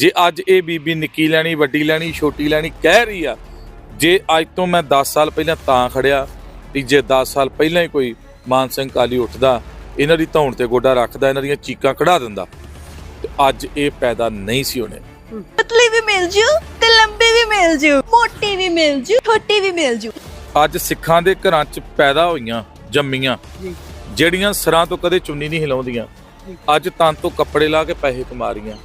ਜੇ ਅੱਜ ਇਹ ਬੀਬੀ ਨਿੱਕੀ ਲੈਣੀ ਵੱਡੀ ਲੈਣੀ ਛੋਟੀ ਲੈਣੀ ਕਹਿ ਰਹੀ ਆ ਜੇ ਅੱਜ ਤੋਂ ਮੈਂ 10 ਸਾਲ ਪਹਿਲਾਂ ਤਾਂ ਖੜਿਆ ਵੀ ਜੇ 10 ਸਾਲ ਪਹਿਲਾਂ ਹੀ ਕੋਈ ਮਾਨ ਸਿੰਘ ਕਾਲੀ ਉੱਠਦਾ ਇਹਨਾਂ ਦੀ ਧੌਣ ਤੇ ਗੋਡਾ ਰੱਖਦਾ ਇਹਨਾਂ ਦੀਆਂ ਚੀਕਾਂ ਕਢਾ ਦਿੰਦਾ ਤੇ ਅੱਜ ਇਹ ਪੈਦਾ ਨਹੀਂ ਸੀ ਹੋਣੇ ਪਤਲੀ ਵੀ ਮਿਲ ਜੂ ਤੇ ਲੰਬੀ ਵੀ ਮਿਲ ਜੂ ਮੋਟੀ ਵੀ ਮਿਲ ਜੂ ਛੋਟੀ ਵੀ ਮਿਲ ਜੂ ਅੱਜ ਸਿੱਖਾਂ ਦੇ ਘਰਾਂ 'ਚ ਪੈਦਾ ਹੋਈਆਂ ਜੰਮੀਆਂ। ਜਿਹੜੀਆਂ ਸਰਾਂ ਤੋਂ ਕਦੇ ਚੁੰਨੀ ਨਹੀਂ ਹਿਲਾਉਂਦੀਆਂ। ਅੱਜ ਤਨ ਤੋਂ ਕੱਪੜੇ ਲਾ ਕੇ ਪੈਸੇ ਕਮਾ ਰਹੀਆਂ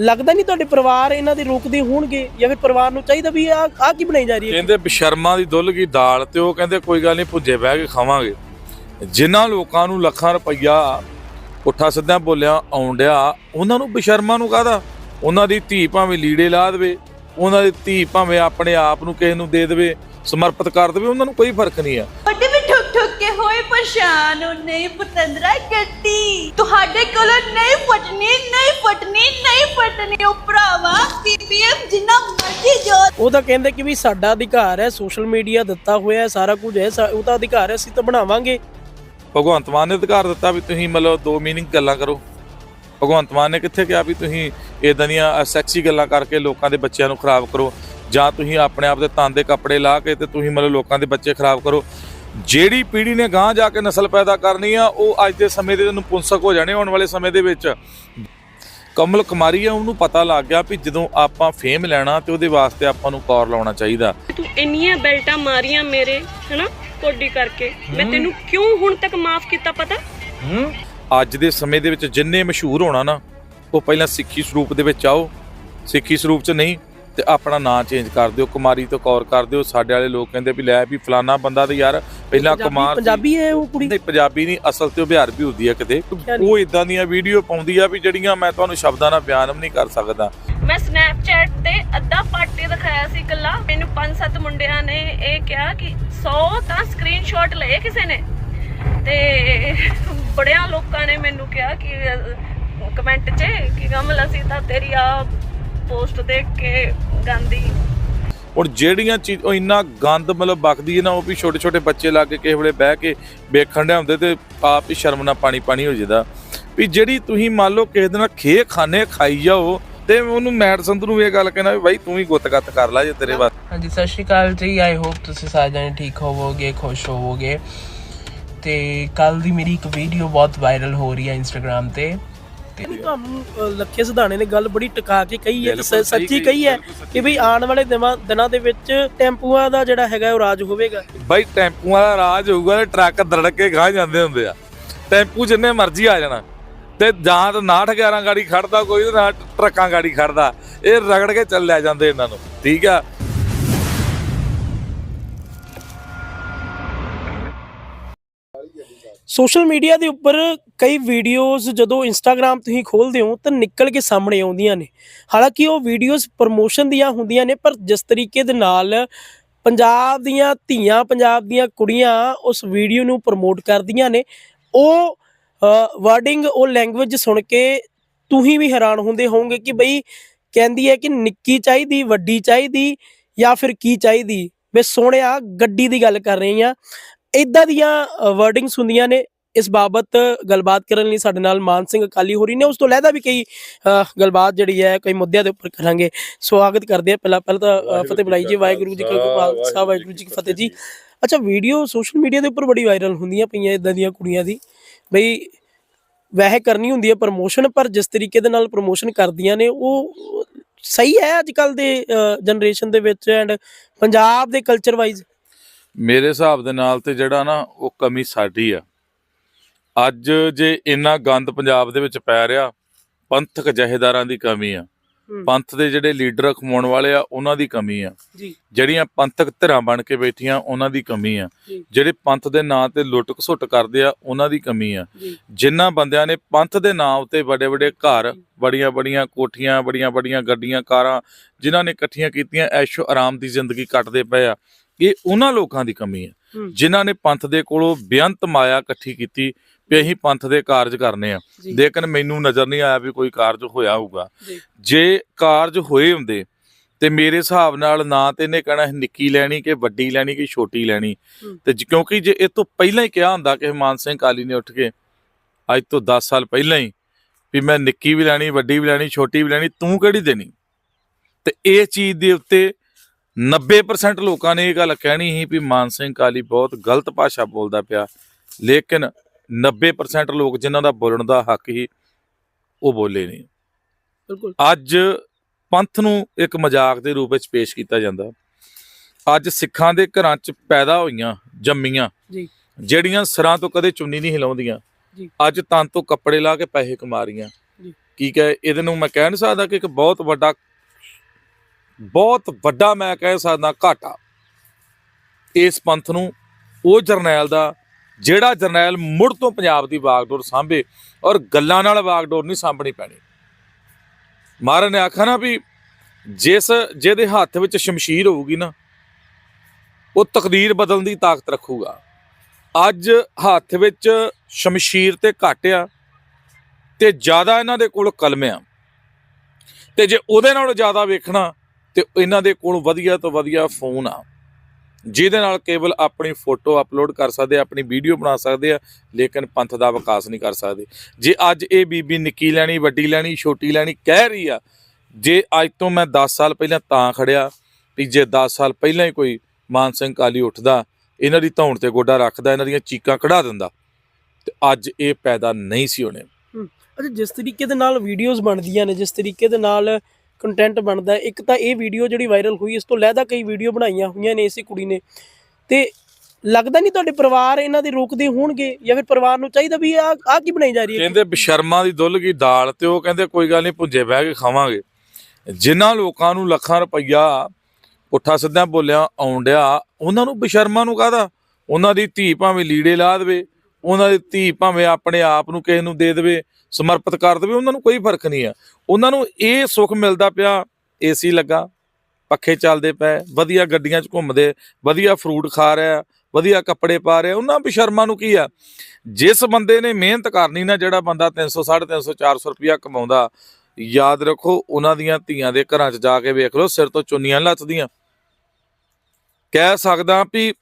ਲੱਗਦਾ ਨਹੀਂ ਤੁਹਾਡੇ ਪਰਿਵਾਰ ਇਹਨਾਂ ਦੇ ਰੋਕਦੇ ਹੋਣਗੇ ਜਾਂ ਫਿਰ ਪਰਿਵਾਰ ਨੂੰ ਚਾਹੀਦਾ ਵੀ ਆ ਆ ਕੀ ਬਣਾਈ ਜਾ ਰਹੀ ਹੈ? ਕਹਿੰਦੇ ਬਸ਼ਰਮਾ ਦੀ ਦੁੱਲ ਗਈ ਦਾਲ ਤੇ ਉਹ ਕਹਿੰਦੇ ਕੋਈ ਗੱਲ ਨਹੀਂ ਭੁੱਜੇ ਬਹਿ ਕੇ ਖਾਵਾਂਗੇ। ਜਿਨ੍ਹਾਂ ਲੋਕਾਂ ਨੂੰ ਲੱਖਾਂ ਰੁਪਈਆ ਪੁੱਠਾ ਸਿੱਧਾ ਬੋਲਿਆ ਆਉਂਦਿਆ ਉਹਨਾਂ ਨੂੰ ਬਸ਼ਰਮਾ ਨੂੰ ਕਾਹਦਾ? ਉਹਨਾਂ ਦੀ ਧੀ ਭਾਵੇਂ ਲੀੜੇ ਲਾ ਦੇਵੇ ਉਹਨਾਂ ਦੀ ਧੀ ਭਾਵੇਂ ਆਪਣੇ ਆਪ ਨੂੰ ਕਿਸੇ ਨੂੰ ਦੇ ਦੇਵੇ ਸਮਰਪਿਤ ਕਰ ਦੇਵੇ ਉਹਨਾਂ ਨੂੰ ਕੋਈ ਫ਼ਰਕ ਨਹੀਂ ਆ। ਵੱਡੇ ਵੀ ਪਰੇਸ਼ਾਨ ਉਹ ਨਹੀਂ ਪਤੰਦਰਾ ਗੱਡੀ। ਤੁਹਾਡੇ ਕੋਲੋਂ ਨਹੀਂ ਫਟਣੀ ਨਹੀਂ ਫਟਣੀ ਨਹੀਂ ਫਟਣੀ। ਉਹ ਭਰਾਵਾ ਪੀਪੀਐਮ ਜਿੰਨਾ ਮਰਜ਼ੀ ਜੋ ਉਹ ਤਾਂ ਕਹਿੰਦੇ ਕਿ ਵੀ ਸਾਡਾ ਅਧਿਕਾਰ ਹੈ ਸੋਸ਼ਲ ਮੀਡੀਆ ਦਿੱਤਾ ਹੋਇਆ ਹੈ ਸਾਰਾ ਕੁਝ ਹੈ ਸਾ- ਉਹ ਤਾਂ ਅਧਿਕਾਰ ਹੈ ਅਸੀਂ ਤਾਂ ਬਣਾਵਾਂਗੇ। ਭਗਵੰਤ ਮਾਨ ਨੇ ਅਧਿਕਾਰ ਦਿੱਤਾ ਵੀ ਤੁਸੀਂ ਮਤਲਬ ਦੋ ਮੀਨਿੰਗ ਗੱਲਾਂ ਕਰੋ। ਭਗਵੰਤ ਮਾਨ ਨੇ ਕਿੱਥੇ ਕਿਹਾ ਵੀ ਤੁਸੀਂ ਇਦਾਂ ਦੀਆਂ ਸੈਕਸੀ ਗੱਲਾਂ ਕਰਕੇ ਲੋਕਾਂ ਦੇ ਬੱਚਿਆਂ ਨੂੰ ਖਰਾਬ ਕਰੋ ਜਾਂ ਤੁਸੀਂ ਆਪਣੇ ਆਪ ਦੇ ਤਨ ਦੇ ਕੱਪੜੇ ਲਾ ਕੇ ਤੇ ਤੁਸੀਂ ਮਤਲਬ ਲੋਕਾਂ ਦੇ ਬੱਚੇ ਖਰਾਬ ਕਰੋ। ਜਿਹੜੀ ਪੀੜ੍ਹੀ ਨੇ ਗਾਂ ਜਾ ਕੇ ਨਸਲ ਪੈਦਾ ਕਰਨੀ ਆ ਉਹ ਅੱਜ ਦੇ ਸਮੇਂ ਦੇ ਨਪੁੰਸਕ ਹੋ ਜਾਣੇ ਆਉਣ ਵਾਲੇ ਸਮੇਂ ਦੇ ਵਿੱਚ। ਕਮਲ ਕੁਮਾਰੀ ਆ ਉਹਨੂੰ ਪਤਾ ਲੱਗ ਗਿਆ ਵੀ ਜਦੋਂ ਆਪਾਂ ਫੇਮ ਲੈਣਾ ਤੇ ਉਹਦੇ ਵਾਸਤੇ ਆਪਾਂ ਨੂੰ ਕੌਰ ਲਾਉਣਾ ਚਾਹੀਦਾ। ਤੂੰ ਇੰਨੀਆਂ ਬੈਲਟਾਂ ਮਾਰੀਆਂ ਮੇਰੇ ਹਨਾ ਕੋਡੀ ਕਰਕੇ। ਮੈਂ ਤੈਨੂੰ ਕਿਉਂ ਹੁਣ ਤੱਕ ਮਾਫ ਕੀਤਾ ਪਤਾ? ਅੱਜ ਦੇ ਸਮੇਂ ਦੇ ਵਿੱਚ ਜਿੰਨੇ ਮਸ਼ਹੂਰ ਹੋਣਾ ਨਾ ਉਹ ਪਹਿਲਾਂ ਸਿੱਖੀ ਸਰੂਪ ਦੇ ਵਿੱਚ ਆਓ। ਸਿੱਖੀ ਸਰੂਪ 'ਚ ਨਹੀਂ ਤੇ ਆਪਣਾ ਨਾਂ ਚੇਂਜ ਕਰ ਦਿਓ ਕੁਮਾਰੀ ਤੋਂ ਕੌਰ ਕਰ ਦਿਓ। ਸਾਡੇ ਵਾਲੇ ਲੋਕ ਕਹਿੰਦੇ ਵੀ ਲੈ ਵੀ ਫਲਾਨਾ ਬੰਦਾ ਤੇ ਯਾਰ ਪਹਿਲਾਂ ਕੁਮਾਰ। ਪੰਜਾਬੀ ਹੈ ਉਹ ਕੁੜੀ? ਨਹੀਂ ਪੰਜਾਬੀ ਨਹੀਂ ਅਸਲ ਤੇ ਉਹ ਬਿਹਾਰ ਵੀ ਹੁੰਦੀ ਆ ਕਿਤੇ। ਉਹ ਇਦਾਂ ਦੀਆਂ ਵੀਡੀਓ ਪਾਉਂਦੀ ਆ ਵੀ ਜਿਹੜੀਆਂ ਮੈਂ ਤੁਹਾਨੂੰ ਸ਼ਬਦਾਂ ਨਾਲ ਬਿਆਨ ਵੀ ਨਹੀਂ ਕਰ ਸਕਦਾ। ਮੈਂ ਸਨੈਪਚੈਟ ਤੇ ਅੱਧਾ ਪਾਰਟੀ ਦਿਖਾਇਆ ਸੀ ਕੱਲਾ ਮੈਨੂੰ ਪੰਜ ਸੱਤ ਮੁੰਡਿਆਂ ਨੇ ਇਹ ਕਿਹਾ ਕਿ 100 ਤਾਂ ਸਕਰੀਨਸ਼ਾਟ ਲਏ ਕਿਸੇ ਨੇ। ਤੇ ਬੜਿਆਂ ਲੋਕਾਂ ਨੇ ਮੈਨੂੰ ਕਿਹਾ ਕਿ ਕਮੈਂਟ 'ਚ ਕਿ ਕਮਲ ਅਸੀਂ ਤਾਂ ਤੇਰੀ ਆ ਪੋਸਟ ਦੇਖ ਕੇ ਗਾਂਧੀ। ਹੁਣ ਜਿਹੜੀਆਂ ਚੀਜ਼ ਉਹ ਇੰਨਾ ਗੰਦ ਮਤਲਬ ਬਕਦੀ ਹੈ ਨਾ ਉਹ ਵੀ ਛੋਟੇ ਛੋਟੇ ਬੱਚੇ ਲਾ ਕੇ ਕਿਸੇ ਵੇਲੇ ਬਹਿ ਕੇ ਵੇਖਣ ਦੇ ਹੁੰਦੇ ਤੇ ਆਪ ਹੀ ਸ਼ਰਮ ਨਾਲ ਪਾਣੀ ਪਾਣੀ ਹੋ ਜਾਂਦਾ ਵੀ ਜਿਹੜੀ ਤੁਸੀਂ ਮੰਨ ਲਓ ਕਿਸੇ ਦਿਨ ਖੇ ਖਾਣੇ ਖਾਈ ਜਾਓ ਤੇ ਉਹਨੂੰ ਮੈਡ ਸੰਤ ਨੂੰ ਇਹ ਗੱਲ ਕਹਿਣਾ ਵੀ ਬਾਈ ਤੂੰ ਹੀ ਗੁੱਤ-ਗੱਤ ਕਰ ਲੈ ਜੇ ਤੇਰੇ ਵਾਸਤੇ। ਹਾਂਜੀ ਸਤਿ ਸ਼੍ਰੀ ਅਕਾਲ ਜੀ। ਆਈ ਹੋਪ ਤੁਸੀਂ ਸਾਰੇ ਜਣੇ ਠੀਕ ਹੋਵੋਗੇ ਖੁਸ਼ ਹੋਵੋਗੇ। ਤੇ ਕੱਲ ਦੀ ਮੇਰੀ ਇੱਕ ਵੀਡੀਓ ਬਹੁਤ ਵਾਇਰਲ ਹੋ ਰਹੀ ਹੈ ਇੰਸਟਾਗ੍ਰam ਤੇ। ਤੇ ਤੁਹਾਨੂੰ ਅ, ਲੱਖੇ ਸਿਧਾਣੇ ਨੇ ਗੱਲ ਬੜੀ ਟਿਕਾ ਕੇ ਕਹੀ ਹੈ ਤੇ ਸ- ਬਿਲਕੁਲ ਸਹੀ ਸੱਚੀ ਕਹੀ, ਹੈ ਬਿਲਕੁਲ ਸੱਚੀ ਕਿ ਵੀ ਆਉਣ ਵਾਲੇ ਦਿਨਾਂ ਦਿਨਾਂ ਦੇ ਵਿੱਚ ਟੈਂਪੂਆਂ ਦਾ ਜਿਹੜਾ ਹੈਗਾ ਉਹ ਰਾਜ ਹੋਵੇਗਾ। ਬਾਈ ਟੈਂਪੂਆਂ ਦਾ ਰਾਜ ਹੋਊਗਾ ਤੇ ਟਰੱਕ ਦੜਕ ਕੇ ਗਾਹ ਜਾਂਦੇ ਹੁੰਦੇ ਆ। ਟੈਂਪੂ ਜਿੰਨੇ ਮਰਜ਼ੀ ਆ ਜਾਣਾ ਤੇ ਜਾਂ ਤਾਂ 69 11 ਗਾੜੀ ਖੜਦਾ ਕੋਈ ਤੇ ਨਾ ਟਰੱਕਾਂ ਗਾੜੀ ਖੜਦਾ ਇਹ ਰਗੜ ਕੇ ਚੱਲ ਲੈ ਜਾਂਦੇ ਇਹਨਾਂ ਨੂੰ ਠੀਕ ਆ? ਸੋਸ਼ਲ ਮੀਡੀਆ ਦੇ ਉੱਪਰ ਕਈ ਵੀਡੀਓਜ਼ ਜਦੋਂ ਇੰਸਟਾਗ੍ਰam ਤੁਸੀਂ ਖੋਲਦੇ ਹੋ ਤਾਂ ਨਿਕਲ ਕੇ ਸਾਹਮਣੇ ਆਉਂਦੀਆਂ ਨੇ। ਹਾਲਾਂਕਿ ਉਹ ਵੀਡੀਓਜ਼ ਪ੍ਰਮੋਸ਼ਨ ਦੀਆਂ ਹੁੰਦੀਆਂ ਨੇ, ਪਰ ਜਿਸ ਤਰੀਕੇ ਦੇ ਨਾਲ ਪੰਜਾਬ ਦੀਆਂ ਧੀਆਂ, ਪੰਜਾਬ ਦੀਆਂ ਕੁੜੀਆਂ ਉਸ ਵੀਡੀਓ ਨੂੰ ਪ੍ਰਮੋਟ ਕਰਦੀਆਂ ਨੇ, ਉਹ ਵਰਡਿੰਗ ਉਹ ਲੈਂਗੁਏਜ ਸੁਣ ਕੇ ਤੁਸੀਂ ਵੀ ਹੈਰਾਨ ਹੁੰਦੇ ਹੋਵੋਗੇ ਕਿ ਬਈ ਕਹਿੰਦੀ ਹੈ ਕਿ ਨਿੱਕੀ ਚਾਹੀਦੀ, ਵੱਡੀ ਚਾਹੀਦੀ ਜਾਂ ਫਿਰ ਕੀ ਚਾਹੀਦੀ। ਵੇ ਸੋਹਣਿਆ ਗੱਡੀ ਦੀ ਗੱਲ ਕਰ ਰਹੀ ਆ ਇਦਾਂ ਦੀਆਂ ਵਰਡਿੰਗਸ ਹੁੰਦੀਆਂ ਨੇ। ਇਸ ਬਾਬਤ ਗੱਲਬਾਤ ਕਰਨ ਲਈ ਸਾਡੇ ਨਾਲ ਮਾਨ ਸਿੰਘ ਅਕਾਲੀ ਹੋਰੀ ਨੇ ਉਸ ਤੋਂ ਲੈਦਾ ਵੀ ਕਈ ਗੱਲਬਾਤ ਜਿਹੜੀ ਹੈ ਕਈ ਮੁੱਦਿਆਂ ਦੇ ਉੱਪਰ ਕਰਾਂਗੇ। ਸਵਾਗਤ ਕਰਦੇ ਆ ਪਹਿਲਾਂ ਪਹਿਲਾਂ ਤਾਂ ਫਤਿਹ ਬੁਲਾਈ ਜੀ ਵਾਹਿਗੁਰੂ ਜੀ ਕਾ ਖਾਲਸਾ ਵਾਹਿਗੁਰੂ ਜੀ ਕੀ ਫਤਿਹ ਜੀ। ਅੱਛਾ ਵੀਡੀਓ ਸੋਸ਼ਲ ਮੀਡੀਆ ਦੇ ਉੱਪਰ ਬੜੀ ਵਾਇਰਲ ਹੁੰਦੀਆਂ ਪਈਆਂ ਇਦਾਂ ਦੀਆਂ ਕੁੜੀਆਂ ਦੀ। ਬਈ ਵੈਸੇ ਕਰਨੀ ਹੁੰਦੀ ਹੈ ਪ੍ਰੋਮੋਸ਼ਨ ਪਰ ਜਿਸ ਤਰੀਕੇ ਦੇ ਨਾਲ ਪ੍ਰੋਮੋਸ਼ਨ ਕਰਦੀਆਂ ਨੇ ਉਹ ਸਹੀ ਹੈ ਅੱਜ ਕੱਲ ਦੇ ਜਨਰੇਸ਼ਨ ਦੇ ਵਿੱਚ ਐਂਡ ਪੰਜਾਬ ਦੇ ਕਲਚਰ ਵਾਈਜ਼ ਮੇਰੇ ਹਿਸਾਬ ਦੇ ਨਾਲ ਤੇ ਜਿਹੜਾ ਨਾ ਉਹ ਕਮੀ ਸਾਡੀ ਆ। ਅੱਜ ਜੇ ਇੰਨਾ ਗੰਦ ਪੰਜਾਬ ਦੇ ਵਿੱਚ ਪੈ ਰਿਹਾ ਪੰਥਕ ਜਹੇਦਾਰਾਂ ਦੀ ਕਮੀ ਆ। ਪੰਥ ਦੇ ਜਿਹੜੇ ਲੀਡਰ ਖਮਾਉਣ ਵਾਲੇ ਆ ਉਹਨਾਂ ਦੀ ਕਮੀ ਆ। ਜਿਹੜੀਆਂ ਪੰਥਕ ਧਿਰਾਂ ਬਣ ਕੇ ਬੈਠੀਆਂ ਉਹਨਾਂ ਦੀ ਕਮੀ ਆ। ਜਿਹੜੇ ਪੰਥ ਦੇ ਨਾਂ ਤੇ ਲੁੱਟ ਘਸੁੱਟ ਕਰਦੇ ਆ ਉਹਨਾਂ ਦੀ ਕਮੀ ਆ। ਜਿਨ੍ਹਾਂ ਬੰਦਿਆਂ ਨੇ ਪੰਥ ਦੇ ਨਾਂ ਉੱਤੇ ਵੱਡੇ ਵੱਡੇ ਘਰ ਬੜੀਆਂ ਬੜੀਆਂ ਕੋਠੀਆਂ ਬੜੀਆਂ ਬੜੀਆਂ ਗੱਡੀਆਂ ਕਾਰਾਂ ਜਿਨ੍ਹਾਂ ਨੇ ਇਕੱਠੀਆਂ ਕੀਤੀਆਂ ਐਸ਼ੋ ਆਰਾਮ ਦੀ ਜ਼ਿੰਦਗੀ ਕੱਟਦੇ ਪਏ ਆ। ਇਹ ਉਹਨਾਂ ਲੋਕਾਂ ਦੀ ਕਮੀ ਹੂੰ। ਜਿਨ੍ਹਾਂ ਨੇ ਪੰਥ ਦੇ ਕੋਲੋਂ ਬੇਅੰਤ ਮਾਇਆ ਇਕੱਠੀ ਕੀਤੀ ਵੀ ਅਸੀਂ ਪੰਥ ਦੇ ਕਾਰਜ ਕਰਨੇ ਆ। ਲੇਕਿਨ ਮੈਨੂੰ ਨਜ਼ਰ ਨਹੀਂ ਆਇਆ ਵੀ ਕੋਈ ਕਾਰਜ ਹੋਇਆ ਹੋਊਗਾ। ਜੀ। ਕਾਰਜ ਹੋਏ ਹੁੰਦੇ ਤੇ ਮੇਰੇ ਹਿਸਾਬ ਨਾਲ ਨਾ ਤੇ ਇਹਨੇ ਕਹਿਣਾ ਨਿੱਕੀ ਲੈਣੀ ਕਿ ਵੱਡੀ ਲੈਣੀ ਕਿ ਛੋਟੀ ਲੈਣੀ। ਤੇ ਕਿਉਂਕਿ ਜੇ ਇਹ ਤੋਂ ਪਹਿਲਾਂ ਹੀ ਕਿਹਾ ਹੁੰਦਾ ਕਿ ਮਾਨ ਸਿੰਘ ਕਾਲੀ ਨੇ ਉੱਠ ਕੇ ਅੱਜ ਤੋਂ 10 ਸਾਲ ਪਹਿਲਾਂ ਹੀ ਵੀ ਮੈਂ ਨਿੱਕੀ ਵੀ ਲੈਣੀ ਵੱਡੀ ਵੀ ਲੈਣੀ ਛੋਟੀ ਵੀ ਲੈਣੀ ਤੂੰ ਕਿਹੜੀ ਦੇਣੀ? ਤੇ ਇਹ ਚੀਜ਼ ਦੇ ਉੱਤੇ 90% ਲੋਕਾਂ ਨੇ ਇਹ ਗੱਲ ਕਹਿਣੀ ਸੀ ਵੀ ਮਾਨ ਸਿੰਘ ਕਾਲੀ ਬਹੁਤ ਗਲਤ ਭਾਸ਼ਾ ਬੋਲਦਾ ਪਿਆ। ਲੇਕਿਨ 90% ਲੋਕ ਜਿਨ੍ਹਾਂ ਦਾ ਬੋਲਣ ਦਾ ਹੱਕ ਹੀ ਉਹ ਬੋਲੇ ਨਹੀਂ। ਬਿਲਕੁਲ। ਅੱਜ ਪੰਥ ਨੂੰ ਇੱਕ ਮਜ਼ਾਕ ਦੇ ਰੂਪ ਵਿੱਚ ਪੇਸ਼ ਕੀਤਾ ਜਾਂਦਾ। ਅੱਜ ਸਿੱਖਾਂ ਦੇ ਘਰਾਂ 'ਚ ਪੈਦਾ ਹੋਈਆਂ ਜੰਮੀਆਂ ਜੀ। ਜਿਹੜੀਆਂ ਸਿਰਾਂ ਤੋਂ ਕਦੇ ਚੁੰਨੀ ਨਹੀਂ ਹਿਲਾਉਂਦੀਆਂ ਜੀ। ਅੱਜ ਤਨ ਤੋਂ ਕੱਪੜੇ ਲਾ ਕੇ ਪੈਸੇ ਕਮਾ ਰਹੀਆਂ। ਜੀ। ਕੀ ਕਹੇ ਇਹਦੇ ਨੂੰ ਮੈਂ ਕਹਿ ਨਹੀਂ ਸਕਦਾ ਕਿ ਇੱਕ ਬਹੁਤ ਵੱਡਾ ਬਹੁਤ ਵੱਡਾ ਮੈਂ ਕਹਿ ਸਕਦਾ ਘਾਟਾ। ਇਸ ਪੰਥ ਨੂੰ ਉਹ ਜਰਨੈਲ ਦਾ ਜਿਹੜਾ ਜਰਨੈਲ ਮੁੜ ਤੋਂ ਪੰਜਾਬ ਦੀ ਵਾਗਡੋਰ ਸਾਂਭੇ ਔਰ ਗੱਲਾਂ ਨਾਲ ਵਾਗਡੋਰ ਨਹੀਂ ਸਾਂਭਣੀ ਪੈਣੀ। ਮਹਾਰਾਜ ਨੇ ਆਖਿਆ ਨਾ ਵੀ ਜਿਸ ਜਿਹਦੇ ਹੱਥ ਵਿੱਚ ਸ਼ਮਸ਼ੀਰ ਹੋਊਗੀ ਨਾ, ਉਹ ਤਕਦੀਰ ਬਦਲਣ ਦੀ ਤਾਕਤ ਰੱਖੂਗਾ। ਅੱਜ ਹੱਥ ਵਿੱਚ ਸ਼ਮਸ਼ੀਰ ਤੇ ਘੱਟ ਆ ਤੇ ਜ਼ਿਆਦਾ ਇਹਨਾਂ ਦੇ ਕੋਲ ਕਲਮ ਆ। ਤੇ ਜੇ ਉਹਦੇ ਨਾਲੋਂ ਜ਼ਿਆਦਾ ਵੇਖਣਾ, ਤੇ ਇਹਨਾਂ ਦੇ ਕੋਲ ਵਧੀਆ ਤੋਂ ਵਧੀਆ ਫੋਨ ਆ। ਜਿਹਦੇ ਨਾਲ ਕੇਵਲ ਆਪਣੀ ਫੋਟੋ ਅਪਲੋਡ ਕਰ ਸਕਦੇ ਆ, ਆਪਣੀ ਵੀਡੀਓ ਬਣਾ ਸਕਦੇ ਆ, ਲੇਕਿਨ ਪੰਥ ਦਾ ਵਿਕਾਸ ਨਹੀਂ ਕਰ ਸਕਦੇ। ਜੇ ਅੱਜ ਇਹ ਬੀਬੀ ਨਿੱਕੀ ਲੈਣੀ, ਵੱਡੀ ਲੈਣੀ, ਛੋਟੀ ਲੈਣੀ ਕਹਿ ਰਹੀ ਆ, ਜੇ ਅੱਜ ਤੋਂ ਮੈਂ 10 ਸਾਲ ਪਹਿਲਾਂ ਤਾਂ ਖੜਿਆ ਵੀ ਜੇ 10 ਸਾਲ ਪਹਿਲਾਂ ਹੀ ਕੋਈ ਮਾਨ ਸਿੰਘ ਕਾਲੀ ਉੱਠਦਾ, ਇਹਨਾਂ ਦੀ ਧੌਣ ਤੇ ਗੋਡਾ ਰੱਖਦਾ, ਇਹਨਾਂ ਦੀਆਂ ਚੀਕਾਂ ਕਢਾ ਦਿੰਦਾ, ਤੇ ਅੱਜ ਇਹ ਪੈਦਾ ਨਹੀਂ ਸੀ ਹੋਣੇ। ਅੱਛਾ, ਜਿਸ ਤਰੀਕੇ ਦੇ ਨਾਲ ਵੀਡੀਓਜ਼ ਬਣਦੀਆਂ ਨੇ, ਜਿਸ ਤਰੀਕੇ ਦੇ ਨਾਲ ਕੰਟੈਂਟ ਬਣਦਾ ਇੱਕ ਤਾਂ ਇਹ ਵੀਡੀਓ ਜਿਹੜੀ ਵਾਇਰਲ ਹੋਈ, ਇਸ ਤੋਂ ਲਹਿਦਾ ਕਈ ਵੀਡੀਓ ਬਣਾਈਆਂ ਹੋਈਆਂ ਨੇ ਇਸੇ ਕੁੜੀ ਨੇ। ਤੇ ਲੱਗਦਾ ਨਹੀਂ ਤੁਹਾਡੇ ਪਰਿਵਾਰ ਇਹਨਾਂ ਦੇ ਰੋਕਦੇ ਹੋਣਗੇ ਜਾਂ ਫਿਰ ਪਰਿਵਾਰ ਨੂੰ ਚਾਹੀਦਾ ਵੀ ਆ ਆ ਕੀ ਬਣਾਈ ਜਾ ਰਹੀ ਹੈ? ਕਹਿੰਦੇ ਬਸ਼ਰਮਾ ਦੀ ਦੁੱਲ ਗਈ ਦਾਲ ਤੇ ਉਹ ਕਹਿੰਦੇ ਕੋਈ ਗੱਲ ਨਹੀਂ, ਭੁੰਜੇ ਬਹਿ ਕੇ ਖਾਵਾਂਗੇ। ਜਿਨ੍ਹਾਂ ਲੋਕਾਂ ਨੂੰ ਲੱਖਾਂ ਰੁਪਈਆ ਪੁੱਠਾ ਸਿੱਧਾ ਬੋਲਿਆ ਆਉਣ ਡਿਆ, ਉਹਨਾਂ ਨੂੰ ਬਸ਼ਰਮਾ ਨੂੰ ਕਾਹਦਾ? ਉਹਨਾਂ ਦੀ ਧੀ ਭਾਵੇਂ ਲੀੜੇ ਲਾ ਦੇਵੇ ਉਹਨਾਂ ਦੀ ਧੀ ਭਾਵੇਂ ਆਪਣੇ ਆਪ ਨੂੰ ਕਿਸੇ ਨੂੰ ਦੇ ਦੇਵੇ, ਸਮਰਪਿਤ ਕਰ ਦੇਵੇ, ਉਹਨਾਂ ਨੂੰ ਕੋਈ ਫ਼ਰਕ ਨਹੀਂ ਆ। ਉਹਨਾਂ ਨੂੰ ਇਹ ਸੁੱਖ ਮਿਲਦਾ ਪਿਆ, ਏਸੀ ਲੱਗਾ, ਪੱਖੇ ਚੱਲਦੇ ਪਏ, ਵਧੀਆ ਗੱਡੀਆਂ 'ਚ ਘੁੰਮਦੇ, ਵਧੀਆ ਫਰੂਟ ਖਾ ਰਿਹਾ, ਵਧੀਆ ਕੱਪੜੇ ਪਾ ਰਿਹਾ, ਉਹਨਾਂ ਬਿਸ਼ਰਮਾਂ ਨੂੰ ਕੀ ਆ? ਜਿਸ ਬੰਦੇ ਨੇ ਮਿਹਨਤ ਕਰਨੀ ਨਾ, ਜਿਹੜਾ ਬੰਦਾ 300 350 400 ਰੁਪਇਆ ਕਮਾਉਂਦਾ, ਯਾਦ ਰੱਖੋ ਉਹਨਾਂ ਦੀਆਂ ਧੀਆਂ ਦੇ ਘਰਾਂ 'ਚ ਜਾ ਕੇ ਵੇਖ ਲਓ, ਸਿਰ ਤੋਂ ਚੁੰਨੀਆਂ ਲੱਥਦੀਆਂ। ਕਹਿ ਸਕਦਾ ਵੀ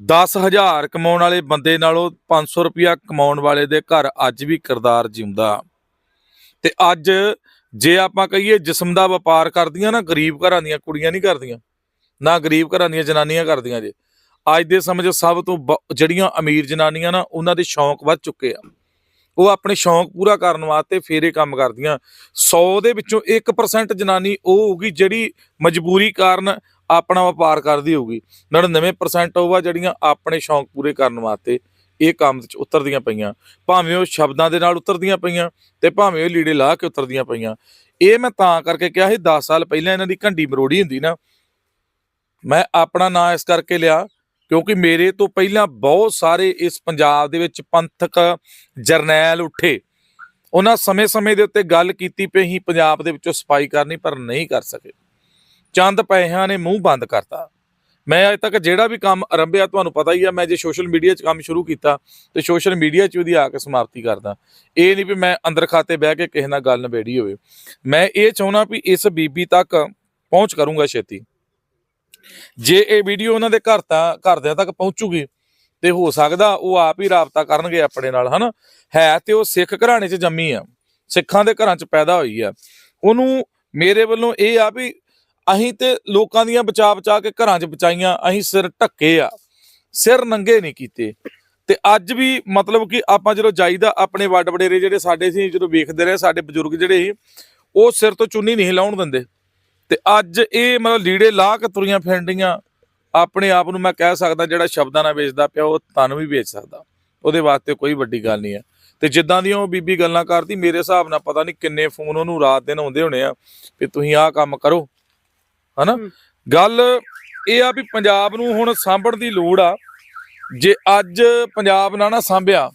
10000 ਕਮਾਉਣ ਵਾਲੇ ਬੰਦੇ ਨਾਲੋਂ 500 ਰੁਪਇਆ ਕਮਾਉਣ ਵਾਲੇ ਦੇ ਘਰ ਅੱਜ ਵੀ ਕਿਰਦਾਰ ਜਿਉਂਦਾ। ਤੇ ਅੱਜ ਜੇ ਆਪਾਂ ਕਹੀਏ ਜਿਸਮ ਦਾ ਵਪਾਰ ਕਰਦੀਆਂ ਨਾ, ਗਰੀਬ ਘਰਾਂ ਦੀਆਂ ਕੁੜੀਆਂ ਨਹੀਂ ਕਰਦੀਆਂ, ਨਾ ਗਰੀਬ ਘਰਾਂ ਦੀਆਂ ਜਨਾਨੀਆਂ ਕਰਦੀਆਂ ਜੇ, ਅੱਜ ਦੇ ਸਮੇਂ 'ਚ ਸਭ ਤੋਂ ਬ- ਜਿਹੜੀਆਂ ਅਮੀਰ ਜਨਾਨੀਆਂ ਨਾ, ਉਹਨਾਂ ਦੇ ਸ਼ੌਂਕ ਵੱਧ ਚੁੱਕੇ ਆ। ਉਹ ਆਪਣੇ ਸ਼ੌਂਕ ਪੂਰਾ ਕਰਨ ਵਾਸਤੇ ਫੇਰੇ ਕੰਮ ਕਰਦੀਆਂ। 100 ਦੇ ਵਿੱਚੋਂ 1% ਜਨਾਨੀ ਉਹ ਹੋਊਗੀ ਜਿਹੜੀ ਮਜਬੂਰੀ ਕਾਰਨ ਆਪਣਾ ਵਪਾਰ ਕਰਦੀ ਹੋਊਗੀ। 99% ਉਹ ਜਿਹੜੀਆਂ ਆਪਣੇ ਸ਼ੌਂਕ ਪੂਰੇ ਕਰਨ ਵਾਸਤੇ ਇਹ ਕੰਮ 'ਚ ਉਤਰਦੀਆਂ ਪਈਆਂ। ਭਾਵੇਂ ਉਹ ਸ਼ਬਦਾਂ ਦੇ ਨਾਲ ਉਤਰਦੀਆਂ ਪਈਆਂ ਤੇ ਭਾਵੇਂ ਉਹ ਲੀੜੇ ਲਾ ਕੇ ਉਤਰਦੀਆਂ ਪਈਆਂ। ਇਹ ਮੈਂ ਤਾਂ ਕਰਕੇ ਕਿਹਾ ਸੀ 10 ਸਾਲ ਪਹਿਲਾਂ ਇਹਨਾਂ ਦੀ ਘੰਡੀ ਮਰੋੜੀ ਹੁੰਦੀ ਨਾ। ਮੈਂ ਆਪਣਾ ਨਾਂ ਇਸ ਕਰਕੇ ਲਿਆ ਕਿਉਂਕਿ ਮੇਰੇ ਤੋਂ ਪਹਿਲਾਂ ਬਹੁਤ ਸਾਰੇ ਇਸ ਪੰਜਾਬ ਦੇ ਵਿੱਚ ਪੰਥਕ ਜਰਨੈਲ ਉੱਠੇ। ਉਹਨਾਂ ਸਮੇਂ-ਸਮੇਂ ਦੇ ਉੱਤੇ ਗੱਲ ਕੀਤੀ ਪਈ ਹੀ ਪੰਜਾਬ ਦੇ ਵਿੱਚੋਂ ਸਫ਼ਾਈ ਕਰਨੀ ਪਰ ਨਹੀਂ ਕਰ ਸਕੇ। ਚੰਦ ਪੈਸਿਆਂ ਨੇ ਮੂੰਹ ਬੰਦ ਕਰਤਾ। ਮੈਂ ਅਜੇ ਤੱਕ ਜਿਹੜਾ ਵੀ ਕੰਮ ਆਰੰਭਿਆ, ਤੁਹਾਨੂੰ ਪਤਾ ਹੀ ਆ, ਮੈਂ ਜੇ ਸੋਸ਼ਲ ਮੀਡੀਆ 'ਚ ਕੰਮ ਸ਼ੁਰੂ ਕੀਤਾ, ਤੇ ਸੋਸ਼ਲ ਮੀਡੀਆ 'ਚ ਉਹਦੀ ਆ ਕੇ ਸਮਾਪਤੀ ਕਰਦਾ। ਇਹ ਨਹੀਂ ਵੀ ਮੈਂ ਅੰਦਰ ਖਾਤੇ ਬਹਿ ਕੇ ਕਿਸੇ ਨਾਲ ਗੱਲ ਨਿਬੇੜੀ ਹੋਵੇ। ਮੈਂ ਇਹ ਚਾਹੁੰਦਾ ਵੀ ਇਸ ਬੀਬੀ ਤੱਕ ਪਹੁੰਚ ਕਰੂੰਗਾ ਛੇਤੀ। ਜੇ ਇਹ ਵੀਡੀਓ ਉਹਨਾਂ ਦੇ ਘਰ ਤਾਂ, ਘਰਦਿਆਂ ਤੱਕ ਪਹੁੰਚੂਗੀ, ਤੇ ਹੋ ਸਕਦਾ ਉਹ ਆਪ ਹੀ ਰਾਬਤਾ ਕਰਨਗੇ ਆਪਣੇ ਨਾਲ, ਹਨਾ? ਹੈ ਤੇ ਉਹ ਸਿੱਖ ਘਰਾਣੇ 'ਚ ਜੰਮੀ ਆ। ਸਿੱਖਾਂ ਦੇ ਘਰਾਂ 'ਚ ਪੈਦਾ ਹੋਈ ਆ। ਉਹਨੂੰ ਮੇਰੇ ਵੱਲੋਂ ਇਹ ਆ ਵੀ ਅਸੀਂ ਤੇ ਲੋਕਾਂ ਦੀਆਂ ਬਚਾ ਬਚਾ ਕੇ ਘਰਾਂ 'ਚ ਬਚਾਈਆਂ, ਅਸੀਂ ਸਿਰ ਢੱਕੇ ਆ। ਸਿਰ ਨੰਗੇ ਨਹੀਂ ਕੀਤੇ। ਤੇ ਅੱਜ ਵੀ ਮਤਲਬ ਕਿ ਆਪਾਂ ਜਦੋਂ ਜਾਈਦਾ, ਆਪਣੇ ਵੱਡ ਵਡੇਰੇ ਜਿਹੜੇ ਸਾਡੇ ਸੀ, ਜਦੋਂ ਵੇਖਦੇ ਰਹੇ, ਸਾਡੇ ਬਜ਼ੁਰਗ ਜਿਹੜੇ ਸੀ, ਉਹ ਸਿਰ ਤੋਂ ਚੁੰਨੀ ਨਹੀਂ ਲਾਉਣ ਦਿੰਦੇ। ਤੇ ਅੱਜ ਇਹ ਮਤਲਬ ਲੀੜੇ ਲਾਹ ਕੇ ਤੁਰੀਆਂ ਫਿਰਦੀਆਂ ਆਪਣੇ ਆਪ ਨੂੰ ਮੈਂ ਕਹਿ ਸਕਦਾ, ਜਿਹੜਾ ਸ਼ਬਦਾਂ ਨਾਲ ਵੇਚਦਾ ਪਿਆ, ਉਹ ਤਨ ਵੀ ਵੇਚ ਸਕਦਾ। ਉਹਦੇ ਵਾਸਤੇ ਕੋਈ ਵੱਡੀ ਗੱਲ ਨਹੀਂ ਹੈ ਤੇ ਜਿੱਦਾਂ ਦੀਆਂ ਉਹ ਬੀਬੀ ਗੱਲਾਂ ਕਰਦੀ, ਮੇਰੇ ਹਿਸਾਬ ਨਾਲ ਪਤਾ ਨਹੀਂ ਕਿੰਨੇ ਫੋਨ ਉਹਨੂੰ ਰਾਤ ਦਿਨ ਆਉਂਦੇ ਹੋਣੇ ਆ, ਵੀ ਤੁਸੀਂ ਆਹ ਕੰਮ ਕਰੋ। ਹਨਾ? ਗੱਲ ਇਹ ਆ ਵੀ ਪੰਜਾਬ ਨੂੰ ਹੁਣ ਸਾਂਭਣ ਦੀ ਲੋੜ ਆ। ਜੇ ਅੱਜ ਪੰਜਾਬ ਨਾ ਨਾ ਸਾਂਭਿਆ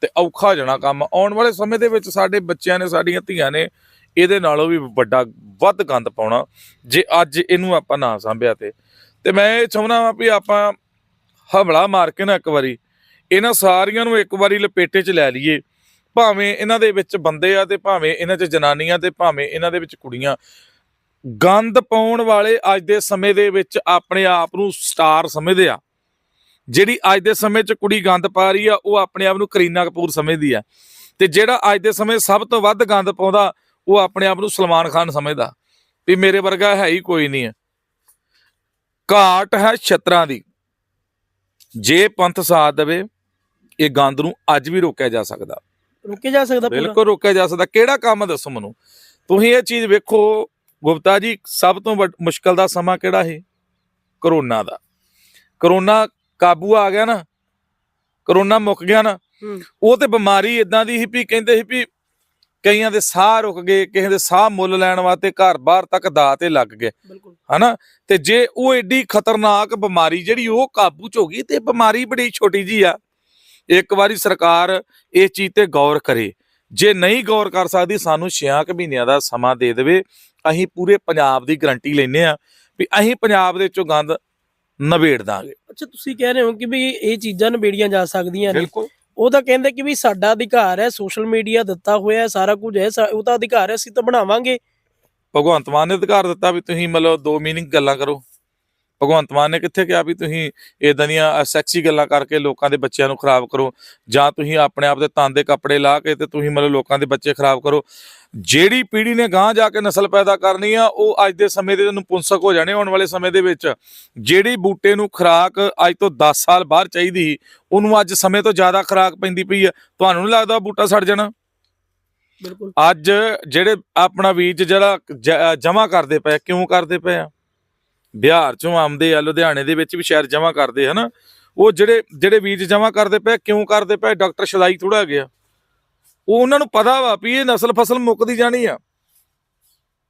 ਤੇ ਔਖਾ ਹੋ ਜਾਣਾ ਕੰਮ। ਆਉਣ ਵਾਲੇ ਸਮੇਂ ਦੇ ਵਿੱਚ ਸਾਡੇ ਬੱਚਿਆਂ ਨੇ ਸਾਡੀਆਂ ਧੀਆਂ ਨੇ ਇਹਦੇ ਨਾਲੋਂ ਵੀ ਵੱਡਾ ਵੱਧ ਗੰਦ ਪਾਉਣਾ। ਜੇ ਅੱਜ ਇਹਨੂੰ ਆਪਾਂ ਨਾ ਸਾਂਭਿਆ ਤੇ। ਤੇ ਮੈਂ ਇਹ ਚਾਹੁੰਦਾ ਵਾਂ ਵੀ ਆਪਾਂ ਹਮਲਾ ਮਾਰ ਕੇ ਨਾ ਇੱਕ ਵਾਰੀ ਇਹਨਾਂ ਸਾਰੀਆਂ ਨੂੰ ਇੱਕ ਵਾਰੀ ਲਪੇਟੇ 'ਚ ਲੈ ਲਈਏ। ਭਾਵੇਂ ਇਹਨਾਂ ਦੇ ਵਿੱਚ ਬੰਦੇ ਆ ਤੇ ਭਾਵੇਂ ਇਹਨਾਂ 'ਚ ਜਨਾਨੀਆਂ ਤੇ ਭਾਵੇਂ ਇਹਨਾਂ ਦੇ ਵਿੱਚ ਕੁੜੀਆਂ। ਗੰਦ ਪਾਉਣ ਵਾਲੇ ਅੱਜ ਦੇ ਸਮੇਂ ਦੇ ਵਿੱਚ ਆਪਣੇ ਆਪ ਨੂੰ ਸਟਾਰ ਸਮਝਦੇ ਆ। ਜਿਹੜੀ ਅੱਜ ਦੇ ਸਮੇਂ 'ਚ ਕੁੜੀ ਗੰਦ ਪਾ ਰਹੀ ਆ ਉਹ ਆਪਣੇ ਆਪ ਨੂੰ ਕਰੀਨਾ ਕਪੂਰ ਸਮਝਦੀ ਆ। ਤੇ ਜਿਹੜਾ ਅੱਜ ਦੇ ਸਮੇਂ ਸਭ ਤੋਂ ਵੱਧ ਗੰਦ ਪਾਉਂਦਾ ਉਹ ਆਪਣੇ ਆਪ ਨੂੰ ਸਲਮਾਨ ਖਾਨ ਸਮਝਦਾ। ਵੀ ਮੇਰੇ ਵਰਗਾ ਹੈ ਹੀ ਕੋਈ ਨਹੀਂ। ਹੈ ਘਾਟ ਹੈ ਛਤਰਾਂ ਦੀ। ਜੇ ਪੰਥ ਸਾਥ ਦੇਵੇ ਇਹ ਗੰਦ ਨੂੰ ਅੱਜ ਵੀ ਰੋਕਿਆ ਜਾ ਸਕਦਾ। ਰੁਕੇ ਜਾ ਸਕਦਾ ਬਿਲਕੁਲ ਰੋਕਿਆ ਜਾ ਸਕਦਾ। ਕਿਹੜਾ ਕੰਮ ਦੱਸੋ ਮੈਨੂੰ? ਤੁਸੀਂ ਇਹ ਚੀਜ਼ ਵੇਖੋ ਗੁਪਤਾ ਜੀ ਸਭ ਤੋਂ ਵੱਡ- ਮੁਸ਼ਕਲ ਦਾ ਸਮਾਂ ਕਿਹੜਾ ਹੈ ਕਰੋਨਾ ਦਾ। ਕਰੋਨਾ ਕਾਬੂ ਆ ਗਿਆ ਨਾ ਕਰੋਨਾ ਮੁੱਕ ਗਿਆ ਨਾ। ਉਹ ਤੇ ਬਿਮਾਰੀ ਇਦਾਂ ਦੀ ਸੀ ਵੀ ਕਹਿੰਦੇ ਸੀ ਵੀ ਕਈਆਂ ਦੇ ਸਾਹ ਰੁਕ ਗਏ ਕਿਸੇ ਦੇ ਸਾਹ ਮੁੱਲ ਲੈਣ ਵਾਸਤੇ ਘਰ ਬਾਹਰ ਤੱਕ ਦਾ ਤੇ ਲੱਗ ਗਏ। ਹਨਾ? ਤੇ ਜੇ ਉਹ ਏਡੀ ਖਤਰਨਾਕ ਬਿਮਾਰੀ ਜਿਹੜੀ ਉਹ ਕਾਬੂ ਚ ਹੋ ਗਈ ਤੇ ਬਿਮਾਰੀ ਬੜੀ ਛੋਟੀ ਜੀ ਆ ਇੱਕ ਵਾਰੀ ਸਰਕਾਰ ਇਸ ਚੀਜ਼ ਤੇ ਗੌਰ ਕਰੇ। ਜੇ ਨਹੀਂ ਗੌਰ ਕਰ ਸਕਦੀ ਸਾਨੂੰ 6 ਮਹੀਨਿਆਂ ਦਾ ਸਮਾਂ ਦੇ ਦੇਵੇ ਅਸੀਂ ਪੂਰੇ ਪੰਜਾਬ ਦੀ ਗਰੰਟੀ ਲੈਨੇ ਆ ਵੀ ਅਸੀਂ ਪੰਜਾਬ ਦੇ ਵਿੱਚੋਂ ਗੰਦ ਨਵੇੜ ਦਾਂਗੇ। ਅੱਛਾ ਤੁਸੀਂ ਕਹਿ ਰਹੇ ਹੋ ਕਿ ਵੀ ਇਹ ਚੀਜ਼ਾਂ ਨਿਬੇੜੀਆਂ ਜਾ ਸਕਦੀਆਂ ਨੇ। ਬਿਲਕੁਲ। ਉਹ ਤਾਂ ਕਹਿੰਦੇ ਕਿ ਵੀ ਸਾਡਾ ਅਧਿਕਾਰ ਹੈ ਸੋਸ਼ਲ ਮੀਡੀਆ ਦਿੱਤਾ ਹੋਇਆ ਹੈ ਸਾਰਾ ਕੁਝ ਹੈ ਉਹ ਤਾਂ ਅਧਿਕਾਰ ਹੈ ਅਸੀਂ ਤਾਂ ਬਣਾਵਾਂਗੇ। ਭਗਵੰਤ ਮਾਨ ਨੇ ਅਧਿਕਾਰ ਦਿੱਤਾ ਵੀ ਤੁਸੀਂ ਮਤਲਬ ਦੋ ਮੀਨਿੰਗ ਗੱਲਾਂ ਕਰੋ। ਭਗਵੰਤ ਮਾਨ ਨੇ ਕਿੱਥੇ ਕਿਹਾ ਵੀ ਤੁਸੀਂ ਇਦਾਂ ਦੀਆਂ ਸੈਕਸੀ ਗੱਲਾਂ ਕਰਕੇ ਲੋਕਾਂ ਦੇ ਬੱਚਿਆਂ ਨੂੰ ਖਰਾਬ ਕਰੋ ਜਾਂ ਤੁਸੀਂ ਆਪਣੇ ਆਪ ਦੇ ਤਨ ਦੇ ਕੱਪੜੇ ਲਾ ਕੇ ਤੇ ਤੁਸੀਂ ਮਤਲਬ ਲੋਕਾਂ ਦੇ ਬੱਚੇ ਖਰਾਬ ਕਰੋ। ਜਿਹੜੀ ਪੀੜ੍ਹੀ ਨੇ ਗਾਂਹ ਜਾ ਕੇ ਨਸਲ ਪੈਦਾ ਕਰਨੀ ਆ ਉਹ ਅੱਜ ਦੇ ਸਮੇਂ ਦੇ ਨਪੁੰਸਕ ਹੋ ਜਾਣੇ ਆਉਣ ਵਾਲੇ ਸਮੇਂ ਦੇ ਵਿੱਚ। ਜਿਹੜੀ ਬੂਟੇ ਨੂੰ ਖੁਰਾਕ ਅੱਜ ਤੋਂ 10 ਸਾਲ ਬਾਅਦ ਚਾਹੀਦੀ ਉਹਨੂੰ ਅੱਜ ਸਮੇਂ ਤੋਂ ਜ਼ਿਆਦਾ ਖੁਰਾਕ ਪੈਂਦੀ ਪਈ ਆ। ਤੁਹਾਨੂੰ ਨਹੀਂ ਲੱਗਦਾ ਬੂਟਾ ਸੜ ਜਾਣਾ? ਬਿਲਕੁਲ। ਅੱਜ ਜਿਹੜੇ ਆਪਣਾ ਬੀਜ ਜਿਹੜਾ ਜਮਾ ਕਰਦੇ ਪਏ ਕਿਉਂ ਕਰਦੇ ਪਏ ਆ? ਬਿਹਾਰ ਚੋਂ ਆਉਂਦੇ ਆ, ਲੁਧਿਆਣੇ ਦੇ ਵਿੱਚ ਵੀ ਸ਼ਹਿਰ ਜਮਾ ਕਰਦੇ, ਹਨਾ? ਉਹ ਜਿਹੜੇ ਜਿਹੜੇ ਬੀਜ ਜਮਾ ਕਰਦੇ ਪਏ, ਕਿਉਂ ਕਰਦੇ ਪਏ? ਡਾਕਟਰ ਸ਼ਦਾਈ ਥੋੜਾ ਗਿਆ ਉਹ ਉਹਨਾਂ ਨੂੰ ਪਤਾ ਵਾ ਵੀ ਇਹ ਨਸਲ ਫਸਲ ਮੁੱਕਦੀ ਜਾਣੀ ਆ।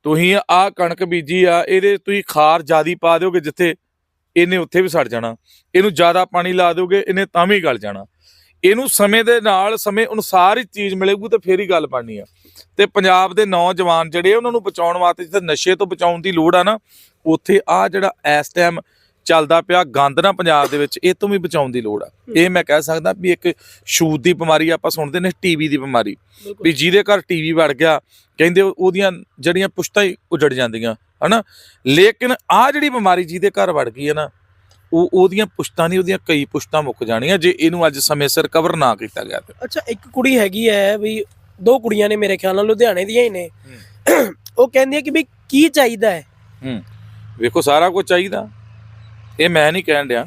ਤੁਸੀਂ ਆ ਕਣਕ ਬੀਜੀ ਆ, ਇਹਦੇ ਤੁਸੀਂ ਖਾਰ ਜਿਆਦੀ ਪਾ ਦਿਓਗੇ ਜਿੱਥੇ ਇਹਨੇ ਉੱਥੇ ਵੀ ਸੜ ਜਾਣਾ। ਇਹਨੂੰ ਜ਼ਿਆਦਾ ਪਾਣੀ ਲਾ ਦਿਓਗੇ, ਇਹਨੇ ਤਾਂ ਵੀ ਗਲ ਜਾਣਾ। ਇਹਨੂੰ ਸਮੇਂ ਦੇ ਨਾਲ ਸਮੇਂ ਅਨੁਸਾਰ ਹੀ ਚੀਜ਼ ਮਿਲੇਗੀ ਤੇ ਫੇਰ ਹੀ ਗੱਲ ਬਣਨੀ ਆ। ਤੇ ਪੰਜਾਬ ਦੇ ਨੌਜਵਾਨ ਜਿਹੜੇ ਉਹਨਾਂ ਨੂੰ ਬਚਾਉਣ ਵਾਸਤੇ ਜਿੱਥੇ ਨਸ਼ੇ ਤੋਂ ਬਚਾਉਣ ਦੀ ਲੋੜ ਆ ਨਾ ਉੱਥੇ ਆ ਜਿਹੜਾ ਇਸ ਟਾਈਮ ਚੱਲਦਾ ਪਿਆ ਗੰਦ ਨਾ ਪੰਜਾਬ ਦੇ ਵਿੱਚ ਇਹ ਤੋਂ ਵੀ ਬਚਾਉਣ ਦੀ ਲੋੜ ਆ। ਇਹ ਮੈਂ ਕਹਿ ਸਕਦਾ ਵੀ ਇੱਕ ਛੂਤ ਦੀ ਬਿਮਾਰੀ ਆਪਾਂ ਸੁਣਦੇ ਨੇ ਟੀਵੀ ਦੀ ਬਿਮਾਰੀ। ਵੀ ਜਿਹਦੇ ਘਰ ਟੀਵੀ ਵੜ ਗਿਆ ਕਹਿੰਦੇ ਉਹ- ਉਹਦੀਆਂ ਜਿਹੜੀਆਂ ਪੁਸ਼ਤਾਂ ਹੀ ਉਜੜ ਜਾਂਦੀਆਂ ਹਨਾ? ਲੇਕਿਨ ਆ ਜਿਹੜੀ ਬਿਮਾਰੀ ਜਿਹਦੇ ਘਰ ਵੜ ਗਈ ਹੈ ਨਾ ਉਹ ਉਹਦੀਆਂ ਪੁਸ਼ਤਾਂ ਨਹੀਂ ਉਹਦੀਆਂ ਕਈ ਪੁਸ਼ਤਾਂ ਮੁੱਕ ਜਾਣੀਆਂ ਜੇ ਇਹਨੂੰ ਅੱਜ ਸਮੇਂ ਸਿਰ ਕਵਰ ਨਾ ਕੀਤਾ ਗਿਆ ਤੇ। ਅੱਛਾ ਇੱਕ ਕੁੜੀ ਹੈਗੀ ਹੈ ਵੀ ਦੋ ਕੁੜੀਆਂ ਨੇ ਮੇਰੇ ਖਿਆਲ ਨਾਲ ਲੁਧਿਆਣੇ ਦੀਆਂ ਹੀ ਨੇ। ਉਹ ਕਹਿੰਦੀਆਂ ਕਿ ਵੀ ਕੀ ਚਾਹੀਦਾ ਹੈ ਹੂੰ। ਵੇਖੋ ਸਾਰਾ ਕੁਝ ਚਾਹੀਦਾ। ਇਹ ਮੈਂ ਨਹੀਂ ਕਹਿਣ ਡਿਆ।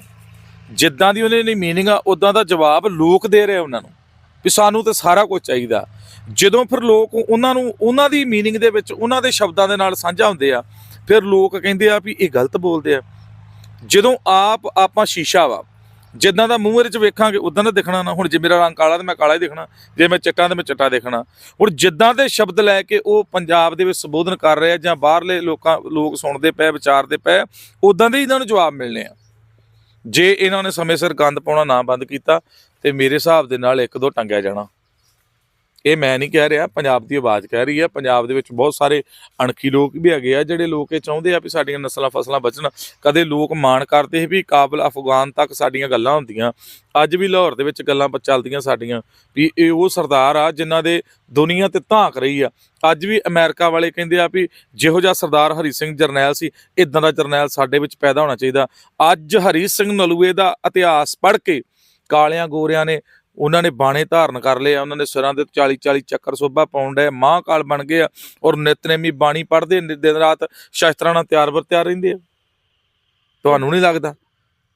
ਜਿੱਦਾਂ ਦੀ ਉਹਨੇ ਦੀ ਮੀਨਿੰਗ ਆ ਉਦਾਂ ਦਾ ਜਵਾਬ ਲੋਕ ਦੇ ਰਹੇ ਉਹਨਾਂ ਨੂੰ। ਵੀ ਸਾਨੂੰ ਤੇ ਸਾਰਾ ਕੁਝ ਚਾਹੀਦਾ। ਜਦੋਂ ਫਿਰ ਲੋਕ ਉਹਨਾਂ ਨੂੰ ਉਹਨਾਂ ਦੀ ਮੀਨਿੰਗ ਦੇ ਵਿੱਚ ਉਹਨਾਂ ਦੇ ਸ਼ਬਦਾਂ ਦੇ ਨਾਲ ਸਾਂਝਾ ਹੁੰਦੇ ਆ ਫਿਰ ਲੋਕ ਕਹਿੰਦੇ ਆ ਵੀ ਇਹ ਗਲਤ ਬੋਲਦੇ ਆ। ਜਦੋਂ ਆਪ ਆਪਾਂ ਸ਼ੀਸ਼ਾ ਵਾ, ਜਿੱਦਾਂ ਦਾ ਮੂੰਹ ਇਹਦੇ ਚ ਵੇਖਾਂਗੇ, ਉਦਾਂ ਦਾ ਦਿਖਣਾ ਨਾ। ਹੁਣ ਜੇ ਮੇਰਾ ਰੰਗ ਕਾਲਾ ਤੇ ਮੈਂ ਕਾਲਾ ਹੀ ਦਿਖਣਾ, ਜੇ ਮੈਂ ਚਿੱਟਾ ਤੇ ਮੈਂ ਚਿੱਟਾ ਦਿਖਣਾ। ਹੁਣ ਜਿੱਦਾਂ ਦੇ ਸ਼ਬਦ ਲੈ ਕੇ ਉਹ ਪੰਜਾਬ ਦੇ ਵਿੱਚ ਸੰਬੋਧਨ ਕਰ ਰਿਹਾ ਜਾਂ ਬਾਹਰਲੇ ਲੋਕਾਂ, ਲੋਕ ਸੁਣਦੇ ਪਏ, ਵਿਚਾਰਦੇ ਪਏ, ਉਦਾਂ ਦੇ ਹੀ ਇਹਨਾਂ ਨੂੰ ਜਵਾਬ ਮਿਲਣੇ ਆ। ਜੇ ਇਹਨਾਂ ਨੇ ਸਮੇਂ ਸਿਰ ਗੰਦ ਪਾਉਣਾ ਨਾ ਬੰਦ ਕੀਤਾ, ਤੇ ਮੇਰੇ ਹਿਸਾਬ ਦੇ ਨਾਲ ਇੱਕ ਦੋ ਟੰਗਿਆ ਜਾਣਾ। ਇਹ ਮੈਂ ਨਹੀਂ ਕਹਿ ਰਿਹਾ, ਪੰਜਾਬ ਦੀ ਆਵਾਜ਼ ਕਹਿ ਰਹੀ ਹੈ। ਪੰਜਾਬ ਦੇ ਵਿੱਚ ਬਹੁਤ ਸਾਰੇ ਅਣਖੀ ਲੋਕ ਵੀ ਹੈਗੇ ਆ, ਜਿਹੜੇ ਲੋਕ ਇਹ ਚਾਹੁੰਦੇ ਆ ਵੀ ਸਾਡੀਆਂ ਨਸਲਾਂ ਫਸਲਾਂ ਬਚਣ। ਕਦੇ ਲੋਕ ਮਾਣ ਕਰਦੇ ਸੀ ਵੀ ਕਾਬਲ ਅਫਗਾਨ ਤੱਕ ਸਾਡੀਆਂ ਗੱਲਾਂ ਹੁੰਦੀਆਂ। ਅੱਜ ਵੀ ਲਾਹੌਰ ਦੇ ਵਿੱਚ ਗੱਲਾਂ ਚੱਲਦੀਆਂ ਸਾਡੀਆਂ ਵੀ ਇਹ ਉਹ ਸਰਦਾਰ ਆ ਜਿਨ੍ਹਾਂ ਦੇ ਦੁਨੀਆ ਤੇ ਧਾਕ ਰਹੀ ਆ। ਅੱਜ ਵੀ ਅਮਰੀਕਾ ਵਾਲੇ ਕਹਿੰਦੇ ਆ ਵੀ ਜਿਹੋ ਜਿਹਾ ਸਰਦਾਰ ਹਰੀ ਸਿੰਘ ਜਰਨੈਲ ਸੀ ਇਦਾਂ ਦਾ ਜਰਨੈਲ ਸਾਡੇ ਵਿੱਚ ਪੈਦਾ ਹੋਣਾ ਚਾਹੀਦਾ। ਅੱਜ ਹਰੀ ਸਿੰਘ ਨਲੂਏ ਦਾ ਇਤਿਹਾਸ ਪੜ੍ਹ ਕੇ ਕਾਲਿਆਂ ਗੋਰਿਆਂ ਨੇ ਉਹਨਾਂ ਨੇ ਬਾਣੇ ਧਾਰਨ ਕਰ ਲਏ ਆ ਉਹਨਾਂ ਨੇ ਸਿਰਾਂ ਦੇ 40 40 ਚੱਕਰ ਸੋਭਾ ਪਾਉਣ ਡਏ ਮਹਾਂਕਾਲ ਬਣ ਗਏ ਆ ਔਰ ਨਿਤਨੇਮੀ ਬਾਣੀ ਪੜ੍ਹਦੇ ਦਿਨ ਰਾਤ ਸ਼ਸਤਰਾਂ ਨਾਲ ਤਿਆਰ ਬਰ ਤਿਆਰ ਰਹਿੰਦੇ ਆ। ਤੁਹਾਨੂੰ ਨਹੀਂ ਲੱਗਦਾ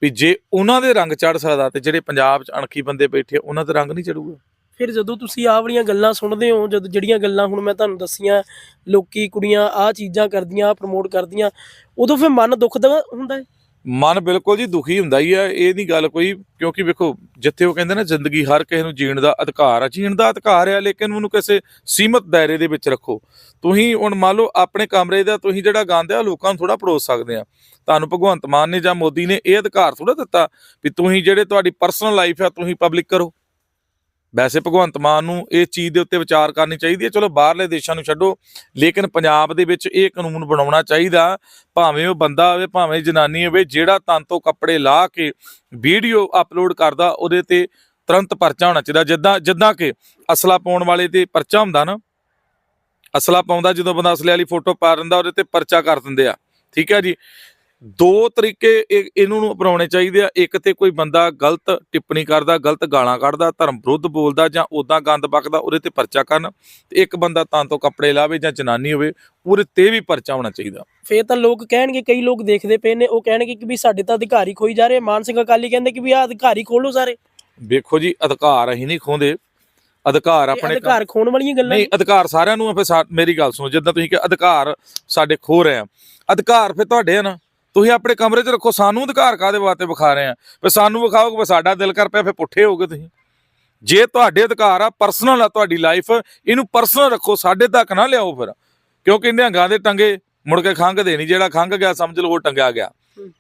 ਵੀ ਜੇ ਉਹਨਾਂ ਦੇ ਰੰਗ ਚੜ ਸਕਦਾ ਤੇ ਜਿਹੜੇ ਪੰਜਾਬ 'ਚ ਅਣਖੀ ਬੰਦੇ ਬੈਠੇ ਆ, ਉਹਨਾਂ ਦੇ ਰੰਗ ਨਹੀਂ ਚੜੂਗਾ ਫਿਰ ਜਦੋਂ ਤੁਸੀਂ ਆਹ ਵਾਲੀਆਂ ਗੱਲਾਂ ਸੁਣਦੇ ਹੋ ਜਦ ਜਿਹੜੀਆਂ ਗੱਲਾਂ ਹੁਣ ਮੈਂ ਤੁਹਾਨੂੰ ਦੱਸੀਆਂ ਲੋਕੀ ਕੁੜੀਆਂ ਆਹ ਚੀਜ਼ਾਂ ਕਰਦੀਆਂ ਪ੍ਰਮੋਟ ਕਰਦੀਆਂ ਉਦੋਂ ਫਿਰ ਮਨ ਦੁਖਦਾ ਹੁੰਦਾ ਹੈ? ਮਨ ਬਿਲਕੁਲ ਜੀ ਦੁਖੀ ਹੁੰਦਾ ਹੀ ਆ, ਇਹ ਨਹੀਂ ਗੱਲ ਕੋਈ, ਕਿਉਂਕਿ ਵੇਖੋ, ਜਿੱਥੇ ਉਹ ਕਹਿੰਦੇ ਨਾ, ਜ਼ਿੰਦਗੀ ਹਰ ਕਿਸੇ ਨੂੰ ਜੀਣ ਦਾ ਅਧਿਕਾਰ ਆ, ਜੀਣ ਦਾ ਅਧਿਕਾਰ ਆ, ਲੇਕਿਨ ਉਹਨੂੰ ਕਿਸੇ ਸੀਮਤ ਦਾਇਰੇ ਦੇ ਵਿੱਚ ਰੱਖੋ। ਤੁਸੀਂ ਹੁਣ ਮੰਨ ਲਓ, ਆਪਣੇ ਕਮਰੇ ਦਾ ਤੁਸੀਂ ਜਿਹੜਾ ਗੰਦ ਆ, ਲੋਕਾਂ ਨੂੰ ਥੋੜਾ ਪਰੋਸ ਸਕਦੇ ਆ। ਤੁਹਾਨੂੰ ਭਗਵੰਤ ਮਾਨ ਨੇ ਜਾਂ ਮੋਦੀ ਨੇ ਇਹ ਅਧਿਕਾਰ ਥੋੜਾ ਦਿੱਤਾ ਵੀ ਤੁਸੀਂ ਜਿਹੜੇ ਤੁਹਾਡੀ ਪਰਸਨਲ ਲਾਈਫ ਆ, ਤੁਸੀਂ ਪਬਲਿਕ ਕਰੋ। ਵੈਸੇ ਭਗਵੰਤ ਮਾਨ ਨੂੰ ਇਸ ਚੀਜ਼ ਦੇ ਉੱਤੇ ਵਿਚਾਰ ਕਰਨੀ ਚਾਹੀਦੀ ਹੈ। ਚਲੋ ਬਾਹਰਲੇ ਦੇਸ਼ਾਂ ਨੂੰ ਛੱਡੋ, ਲੇਕਿਨ ਪੰਜਾਬ ਦੇ ਵਿੱਚ ਇਹ ਕਾਨੂੰਨ ਬਣਾਉਣਾ ਚਾਹੀਦਾ। ਭਾਵੇਂ ਉਹ ਬੰਦਾ ਹੋਵੇ, ਭਾਵੇਂ ਜਨਾਨੀ ਹੋਵੇ, ਜਿਹੜਾ ਤਨ ਤੋਂ ਕੱਪੜੇ ਲਾ ਕੇ ਵੀਡੀਓ ਅਪਲੋਡ ਕਰਦਾ, ਉਹਦੇ ਤੇ ਤੁਰੰਤ ਪਰਚਾ ਹੋਣਾ ਚਾਹੀਦਾ। ਜਿੱਦਾਂ ਜਿੱਦਾਂ ਕਿ ਅਸਲਾ ਪਾਉਣ ਵਾਲੇ ਤੇ ਪਰਚਾ ਹੁੰਦਾ ਨਾ, ਅਸਲਾ ਪਾਉਂਦਾ ਜਦੋਂ ਬੰਦਾ ਅਸਲੇ ਵਾਲੀ ਫੋਟੋ ਪਾ ਦਿੰਦਾ, ਉਹਦੇ ਤੇ ਪਰਚਾ ਕਰ ਦਿੰਦੇ ਆ। ਠੀਕ ਹੈ ਜੀ? ਦੋ ਤਰੀਕੇ ਇਹ- ਇਹਨੂੰ ਨੂੰ ਅਪਣਾਉਣੇ ਚਾਹੀਦੇ ਆ। ਇੱਕ ਤੇ ਕੋਈ ਬੰਦਾ ਗਲਤ ਟਿੱਪਣੀ ਕਰਦਾ ਗਲਤ ਗਾਲਾਂ ਕੱਢਦਾ ਧਰਮ ਵਿਰੁੱਧ ਬੋਲਦਾ ਜਾਂ ਉਦਾਂ ਗੰਦ ਬਕਦਾ ਉਹਦੇ ਤੇ ਪਰਚਾ ਕਰਨ। ਤੇ ਇੱਕ ਬੰਦਾ ਤਾਂ ਤੋਂ ਕੱਪੜੇ ਲਾਵੇ ਜਾਂ ਜਨਾਨੀ ਹੋਵੇ ਉਹਦੇ ਤੇ ਵੀ ਪਰਚਾ ਹੋਣਾ ਚਾਹੀਦਾ। ਫੇਰ ਤਾਂ ਲੋਕ ਕਹਿਣਗੇ ਕਈ ਲੋਕ ਦੇਖਦੇ ਪਏ ਨੇ ਉਹ ਕਹਿਣਗੇ ਕਿ ਵੀ ਸਾਡੇ ਤਾਂ ਅਧਿਕਾਰੀ ਖੋਈ ਜਾ ਰਹੇ ਮਾਨ ਸਿੰਘ ਅਕਾਲੀ ਕਹਿੰਦੇ ਕਿ ਵੀ ਆਹ ਅਧਿਕਾਰੀ ਖੋਲੋ ਸਾਰੇ। ਵੇਖੋ ਜੀ ਅਧਿਕਾਰ ਅਸੀਂ ਨਹੀਂ ਖੋਂਦੇ। ਅਧਿਕਾਰ ਆਪਣੇ ਅਧਿਕਾਰ ਖੋਣ ਵਾਲੀਆਂ ਗੱਲਾਂ ਨਹੀਂ ਅਧਿਕਾਰ ਸਾਰਿਆਂ ਨੂੰ ਆ ਫਿਰ ਸਾ- ਮੇਰੀ ਗੱਲ ਸੁਣੋ ਜਿੱਦਾਂ ਤੁਸੀਂ ਕਿ ਅਧਿਕਾਰ ਸਾਡੇ ਖੋ ਰਹੇ ਆ। ਅਧਿਕਾਰ ਫਿਰ ਤੁਹਾਡੇ ਆ ਨਾ। ਤੁਸੀਂ ਆਪਣੇ ਕਮਰੇ 'ਚ ਰੱਖੋ ਸਾਨੂੰ ਅਧਿਕਾਰ ਕਾਦੇ ਵਾਸਤੇ ਵਿਖਾ ਰਹੇ ਆ? ਫਿਰ ਸਾਨੂੰ ਵਿਖਾਓਗੇ ਫਿਰ ਸਾਡਾ ਦਿਲ ਕਰ ਪਿਆ ਫਿਰ ਪੁੱਠੇ ਹੋਗੇ ਤੁਸੀਂ। ਜੇ ਤੁਹਾਡੇ ਅਧਿਕਾਰ ਆ ਪਰਸਨਲ ਆ ਤੁਹਾਡੀ ਲਾਈਫ ਇਹਨੂੰ ਪਰਸਨਲ ਰੱਖੋ ਸਾਡੇ ਤੱਕ ਨਾ ਲਿਆਓ ਫਿਰ। ਕਿਉਂਕਿ ਨਿਹੰਗਾਂ ਦੇ ਟੰਗੇ ਮੁੜ ਕੇ ਖੰਘਦੇ ਨਹੀਂ ਜਿਹੜਾ ਖੰਘ ਗਿਆ ਸਮਝ ਲਓ ਉਹ ਟੰਗਿਆ ਗਿਆ।